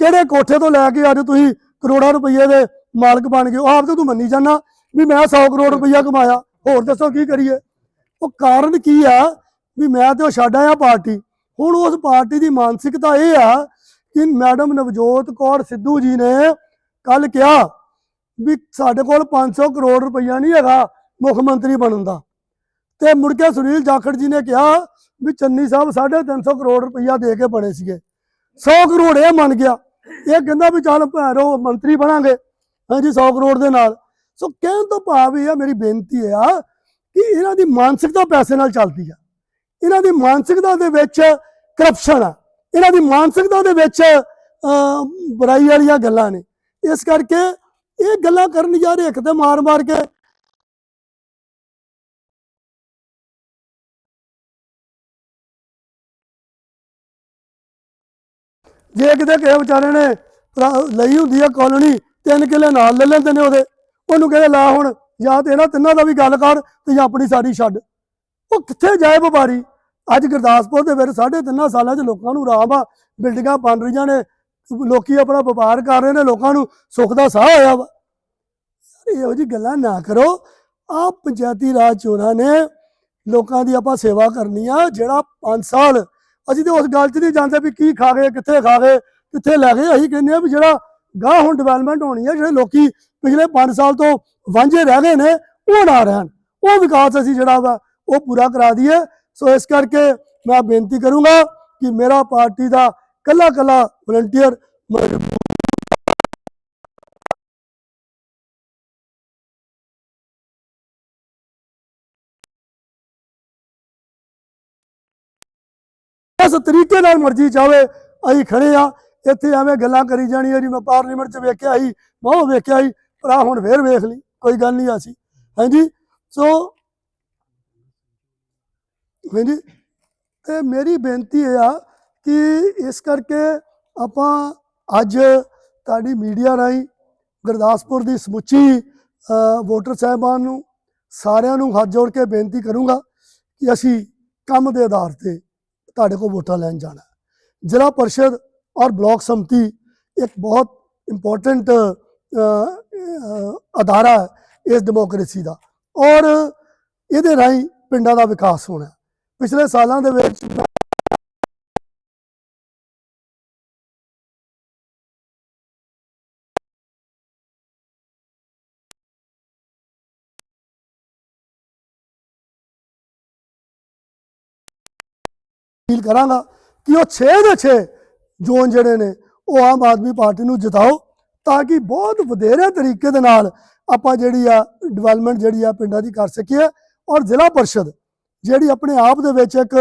ਕਿਹੜੇ ਕੋਠੇ ਤੋਂ ਲੈ ਕੇ ਅੱਜ ਤੁਸੀਂ ਕਰੋੜਾਂ ਰੁਪਏ ਦੇ ਮਾਲਕ ਬਣ ਗਏ ਹੋ? ਆਪ ਤਾਂ ਤੂੰ ਮੰਨੀ ਜਾਂਦਾ ਵੀ ਮੈਂ 100 ਕਰੋੜ ਰੁਪਈਆ ਕਮਾਇਆ। ਹੋਰ ਦੱਸੋ ਕੀ ਕਰੀਏ? ਉਹ ਕਾਰਨ ਕੀ ਆ? ਵੀ ਮੈਂ ਤੇ ਉਹ ਛੱਡ ਆਇਆ ਪਾਰਟੀ। ਹੁਣ ਉਸ ਪਾਰਟੀ ਦੀ ਮਾਨਸਿਕਤਾ ਇਹ ਆ ਕਿ ਮੈਡਮ ਨਵਜੋਤ ਕੌਰ ਸਿੱਧੂ ਜੀ ਨੇ ਕੱਲ ਕਿਹਾ ਵੀ ਸਾਡੇ ਕੋਲ 500 ਕਰੋੜ ਰੁਪਈਆ ਨਹੀਂ ਹੈਗਾ ਮੁੱਖ ਮੰਤਰੀ ਬਣਨ ਦਾ। ਤੇ ਮੁੜ ਕੇ ਸੁਨੀਲ ਜਾਖੜ ਜੀ ਨੇ ਕਿਹਾ ਵੀ ਚੰਨੀ ਸਾਹਿਬ 350 ਕਰੋੜ ਰੁਪਈਆ ਦੇ ਕੇ ਬਣੇ ਸੀਗੇ। 100 ਕਰੋੜ ਇਹ ਮੰਨ ਗਿਆ। ਇਹ ਕਹਿੰਦਾ ਵੀ ਚੱਲ ਭੈਰੋ ਮੰਤਰੀ ਬਣਾਂਗੇ। ਹਾਂਜੀ 100 ਕਰੋੜ ਦੇ ਨਾਲ। ਸੋ ਕਹਿਣ ਤੋਂ ਭਾਵ ਇਹ ਆ, ਮੇਰੀ ਬੇਨਤੀ ਆ ਕਿ ਇਹਨਾਂ ਦੀ ਮਾਨਸਿਕਤਾ ਪੈਸੇ ਨਾਲ ਚੱਲਦੀ ਆ। ਇਹਨਾਂ ਦੀ ਮਾਨਸਿਕਤਾ ਦੇ ਵਿੱਚ ਕਰਪਸ਼ਨ ਆ। ਇਹਨਾਂ ਦੀ ਮਾਨਸਿਕਤਾ ਦੇ ਵਿੱਚ ਅਹ, ਬੁਰਾਈ ਵਾਲੀਆਂ ਗੱਲਾਂ ਨੇ। ਇਸ ਕਰਕੇ ਇਹ ਗੱਲਾਂ ਕਰਨ ਜਾ ਰਹੇ ਇੱਕ ਤੇ ਮਾਰ ਮਾਰ ਕੇ ਜੇ ਕਿਤੇ ਕਿਸੇ ਵਿਚਾਰੇ ਨੇ ਲਈ ਹੁੰਦੀ ਆ ਕਾਲੋਨੀ ਤਿੰਨ ਕਿੱਲੇ ਨਾਲ ਲੈ ਲੈਂਦੇ ਨੇ ਉਹਦੇ। ਉਹਨੂੰ ਕਹਿੰਦੇ ਲਾ ਹੁਣ ਜਾਂ ਤੇ ਇਹਨਾਂ ਤਿੰਨਾਂ ਦਾ ਵੀ ਗੱਲ ਕਰ ਤੇ ਜਾਂ ਆਪਣੀ ਸਾਡੀ ਛੱਡ। ਉਹ ਕਿੱਥੇ ਜਾਏ ਵਪਾਰੀ? ਅੱਜ ਗੁਰਦਾਸਪੁਰ ਦੇ ਵਿੱਚ ਸਾਢੇ ਤਿੰਨਾਂ ਸਾਲਾਂ 'ਚ ਲੋਕਾਂ ਨੂੰ ਆਰਾਮ ਆ, ਬਿਲਡਿੰਗਾਂ ਬਣ ਰਹੀਆਂ ਨੇ, ਲੋਕੀ ਆਪਣਾ ਵਪਾਰ ਕਰ ਰਹੇ ਨੇ, ਲੋਕਾਂ ਨੂੰ ਸੁੱਖ ਦਾ ਸਾਹ ਹੋਇਆ ਵਾ। ਇਹੋ ਜੀ ਗੱਲਾਂ ਨਾ ਕਰੋ। ਆ ਪੰਚਾਇਤੀ ਰਾਜ ਚੋਣਾਂ ਨੇ ਲੋਕਾਂ ਦੀ ਆਪਾਂ ਸੇਵਾ ਕਰਨੀ ਆ, ਜਿਹੜਾ 5 ਸਾਲ ਅਸੀਂ ਤੇ ਉਸ ਗੱਲ 'ਚ ਨਹੀਂ ਜਾਂਦੇ ਵੀ ਕੀ ਖਾ ਗਏ, ਕਿੱਥੇ ਖਾ ਗਏ, ਕਿੱਥੇ ਲੈ ਗਏ, ਅਸੀਂ ਕਹਿੰਦੇ ਆ ਵੀ ਜਿਹੜਾ ਗਾਹ ਹੁਣ ਡਿਵੈਲਪਮੈਂਟ ਹੋਣੀ ਹੈ ਜਿਹੜੇ ਲੋਕੀ ਪਿਛਲੇ 5 ਸਾਲ ਤੋਂ ਵਾਂਝੇ ਰਹਿ ਗਏ ਨੇ, ਉਹ ਨਾ ਰਹਿਣ। ਉਹ ਵਿਕਾਸ ਅਸੀਂ ਜਿਹੜਾ ਵਾ ਉਹ ਪੂਰਾ ਕਰਾ ਦਈਏ। ਸੋ ਇਸ ਕਰਕੇ ਮੈਂ ਬੇਨਤੀ ਕਰੂੰਗਾ ਕਿ ਮੇਰਾ ਪਾਰਟੀ ਦਾ ਕੱਲਾ ਕੱਲਾ ਵਲੰਟੀਅਰ ਇਸ ਤਰੀਕੇ ਨਾਲ ਮਰਜ਼ੀ ਚਾਵੇ ਅਸੀਂ ਖੜੇ ਆ। ਇੱਥੇ ਐਵੇਂ ਗੱਲਾਂ ਕਰੀ ਜਾਣੀਆਂ ਜੀ। ਮੈਂ ਪਾਰਲੀਮੈਂਟ 'ਚ ਵੇਖਿਆ ਸੀ ਮੈਂ ਉਹ ਵੇਖਿਆ ਸੀ। ਪਰ ਆਹ ਹੁਣ ਫੇਰ ਵੇਖ ਲਈ, ਕੋਈ ਗੱਲ ਨਹੀਂ ਆਸੀ ਹਾਂਜੀ, ਸੋ ਹਾਂਜੀ ਤੇ ਮੇਰੀ ਬੇਨਤੀ ਇਹ ਆ ਕਿ ਇਸ ਕਰਕੇ ਆਪਾਂ ਅੱਜ ਤੁਹਾਡੀ ਮੀਡੀਆ ਰਾਹੀਂ ਗੁਰਦਾਸਪੁਰ ਦੀ ਸਮੁੱਚੀ ਵੋਟਰ ਸਾਹਿਬਾਨ ਨੂੰ ਸਾਰਿਆਂ ਨੂੰ ਹੱਥ ਜੋੜ ਕੇ ਬੇਨਤੀ ਕਰੂੰਗਾ ਕਿ ਅਸੀਂ ਕੰਮ ਦੇ ਆਧਾਰ ਤੇ ਤੁਹਾਡੇ ਕੋਲ ਵੋਟਾਂ ਲੈਣ ਜਾਣਾ ਜ਼ਿਲ੍ਹਾ ਪਰਿਸ਼ਦ ਔਰ ਬਲਾਕ ਸੰਮਤੀ ਇੱਕ ਬਹੁਤ ਇੰਪੋਰਟੈਂਟ ਅਦਾਰਾ ਹੈ ਇਸ ਡੈਮੋਕ੍ਰੇਸੀ ਦਾ ਔਰ ਇਹਦੇ ਰਾਹੀਂ ਪਿੰਡਾਂ ਦਾ ਵਿਕਾਸ ਹੋਣਾ ਪਿਛਲੇ ਸਾਲਾਂ ਦੇ ਵਿੱਚ ਅਪੀਲ ਕਰਾਂਗਾ ਕਿ ਉਹ 6 ਦੇ 6 ਜ਼ੋਨ ਜਿਹੜੇ ਨੇ, ਉਹ ਆਮ ਆਦਮੀ ਪਾਰਟੀ ਨੂੰ ਜਿਤਾਓ ਤਾਂ ਕਿ ਬਹੁਤ ਵਧੇਰੇ ਤਰੀਕੇ ਦੇ ਨਾਲ ਆਪਾਂ ਜਿਹੜੀ ਆ ਡਿਵੈਲਪਮੈਂਟ ਜਿਹੜੀ ਆ ਪਿੰਡਾਂ ਦੀ ਕਰ ਸਕੀਏ ਔਰ ਜ਼ਿਲ੍ਹਾ ਪਰਿਸ਼ਦ ਜਿਹੜੀ ਆਪਣੇ ਆਪ ਦੇ ਵਿੱਚ ਇੱਕ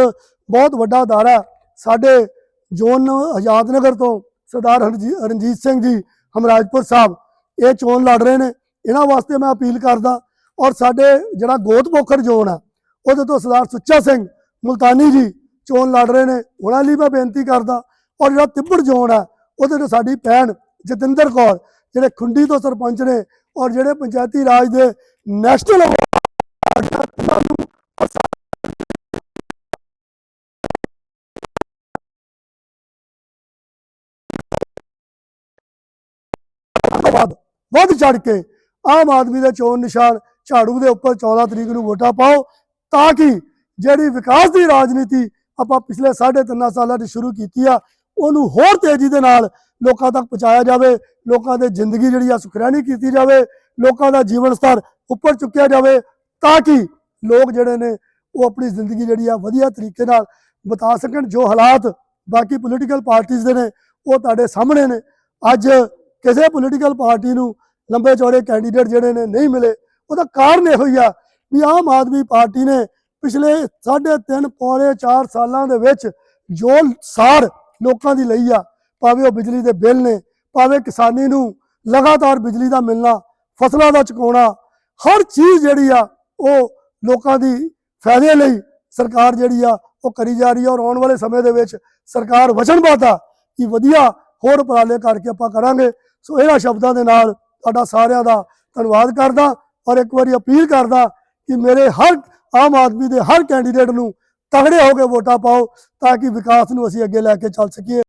ਬਹੁਤ ਵੱਡਾ ਅਦਾਰਾ ਸਾਡੇ ਜ਼ੋਨ ਆਜ਼ਾਦ ਨਗਰ ਤੋਂ ਸਰਦਾਰ ਹਰਜੀ- ਰਣਜੀਤ ਸਿੰਘ ਜੀ, ਹਮਰਾਜਪੁਰ ਸਾਹਿਬ, ਇਹ ਚੋਣ ਲੜ ਰਹੇ ਨੇ। ਇਹਨਾਂ ਵਾਸਤੇ ਮੈਂ ਅਪੀਲ ਕਰਦਾ, ਔਰ ਸਾਡੇ ਜਿਹੜਾ ਗੋਤਪੋਖਰ ਜ਼ੋਨ ਆ ਉਹਦੇ ਤੋਂ ਸਰਦਾਰ ਸੁੱਚਾ ਸਿੰਘ ਮੁਲਤਾਨੀ ਜੀ ਚੋਣ ਲੜ ਰਹੇ ਨੇ। ਉਹਨਾਂ ਲਈ ਮੈਂ ਬੇਨਤੀ ਕਰਦਾ, ਔਰ ਜਿਹੜਾ ਤਿੱਬੜ ਜ਼ੋਨ ਆ ਉਹਦੇ ਤੋਂ ਸਾਡੀ ਭੈਣ ਜਤਿੰਦਰ ਕੌਰ, ਜਿਹੜੇ ਖੁੰਡੀ ਤੋਂ ਸਰਪੰਚ ਨੇ, ਔਰ ਜਿਹੜੇ ਪੰਚਾਇਤੀ ਰਾਜ ਦੇ ਨੈਸ਼ਨਲ ਬਾਅਦ ਵੱਧ ਚੜ ਕੇ ਆਮ ਆਦਮੀ ਦੇ ਚੋਣ ਨਿਸ਼ਾਨ ਝਾੜੂ ਦੇ ਉੱਪਰ 14 ਤਰੀਕ ਨੂੰ ਵੋਟਾਂ ਪਾਓ ਤਾਂ ਕਿ ਜਿਹੜੀ ਵਿਕਾਸ ਦੀ ਰਾਜਨੀਤੀ ਆਪਾਂ ਪਿਛਲੇ 3.5 ਸਾਲਾਂ 'ਚ ਸ਼ੁਰੂ ਕੀਤੀ ਆ, ਉਹਨੂੰ ਹੋਰ ਤੇਜ਼ੀ ਦੇ ਨਾਲ ਲੋਕਾਂ ਤੱਕ ਪਹੁੰਚਾਇਆ ਜਾਵੇ, ਲੋਕਾਂ ਦੀ ਜ਼ਿੰਦਗੀ ਜਿਹੜੀ ਆ ਸੁਖਰਾਨੀ ਕੀਤੀ ਜਾਵੇ, ਲੋਕਾਂ ਦਾ ਜੀਵਨ ਸਤਰ ਉੱਪਰ ਚੁੱਕਿਆ ਜਾਵੇ ਤਾਂ ਕਿ ਲੋਕ ਜਿਹੜੇ ਨੇ ਉਹ ਆਪਣੀ ਜ਼ਿੰਦਗੀ ਜਿਹੜੀ ਆ ਵਧੀਆ ਤਰੀਕੇ ਨਾਲ ਬਤਾ ਸਕਣ, ਜੋ ਹਾਲਾਤ ਬਾਕੀ ਪੋਲੀਟੀਕਲ ਪਾਰਟੀਆਂ ਦੇ ਨੇ ਉਹ ਤੁਹਾਡੇ ਸਾਹਮਣੇ ਨੇ। ਅੱਜ ਕਿਸੇ ਪੋਲੀਟੀਕਲ ਪਾਰਟੀ ਨੂੰ ਲੰਬੇ ਚੌੜੇ ਕੈਂਡੀਡੇਟ ਜਿਹੜੇ ਨੇ ਨਹੀਂ ਮਿਲੇ, ਉਹਦਾ ਕਾਰਨ ਇਹੋ ਹੀ ਆ ਵੀ ਆਮ ਆਦਮੀ ਪਾਰਟੀ ਨੇ ਪਿਛਲੇ 3.5 ਪੌਣੇ 4 ਸਾਲਾਂ ਦੇ ਵਿੱਚ ਜੋ ਸਾਰ ਲੋਕਾਂ ਦੀ ਲਈ ਆ, ਭਾਵੇਂ ਉਹ ਬਿਜਲੀ ਦੇ ਬਿੱਲ ਨੇ, ਭਾਵੇਂ ਕਿਸਾਨੀ ਨੂੰ ਲਗਾਤਾਰ ਬਿਜਲੀ ਦਾ ਮਿਲਣਾ, ਫਸਲਾਂ ਦਾ ਚੁਕਾਉਣਾ, ਹਰ ਚੀਜ਼ ਜਿਹੜੀ ਆ, ਉਹ ਲੋਕਾਂ ਦੀ ਫਾਇਦੇ ਲਈ ਸਰਕਾਰ ਜਿਹੜੀ ਆ, ਉਹ ਕਰੀ ਜਾ ਰਹੀ ਆ ਔਰ ਆਉਣ ਵਾਲੇ ਸਮੇਂ ਦੇ ਵਿੱਚ ਸਰਕਾਰ ਵਚਨਬੱਧ ਆ ਕਿ ਵਧੀਆ ਹੋਰ ਉਪਰਾਲੇ ਕਰਕੇ ਆਪਾਂ ਕਰਾਂਗੇ। ਸੋ ਇਹਨਾਂ ਸ਼ਬਦਾਂ ਦੇ ਨਾਲ ਤੁਹਾਡਾ ਸਾਰਿਆਂ ਦਾ ਧੰਨਵਾਦ ਕਰਦਾ ਔਰ ਇੱਕ ਵਾਰੀ ਅਪੀਲ ਕਰਦਾ ਕਿ ਮੇਰੇ ਹਰ ਆਮ ਆਦਮੀ ਦੇ ਹਰ ਕੈਂਡੀਡੇਟ ਨੂੰ ਤਗੜੇ ਹੋ ਕੇ ਵੋਟਾਂ ਪਾਓ ਤਾਂ ਕਿ ਵਿਕਾਸ ਨੂੰ ਅਸੀਂ ਅੱਗੇ ਲੈ ਕੇ ਚੱਲ ਸਕੀਏ।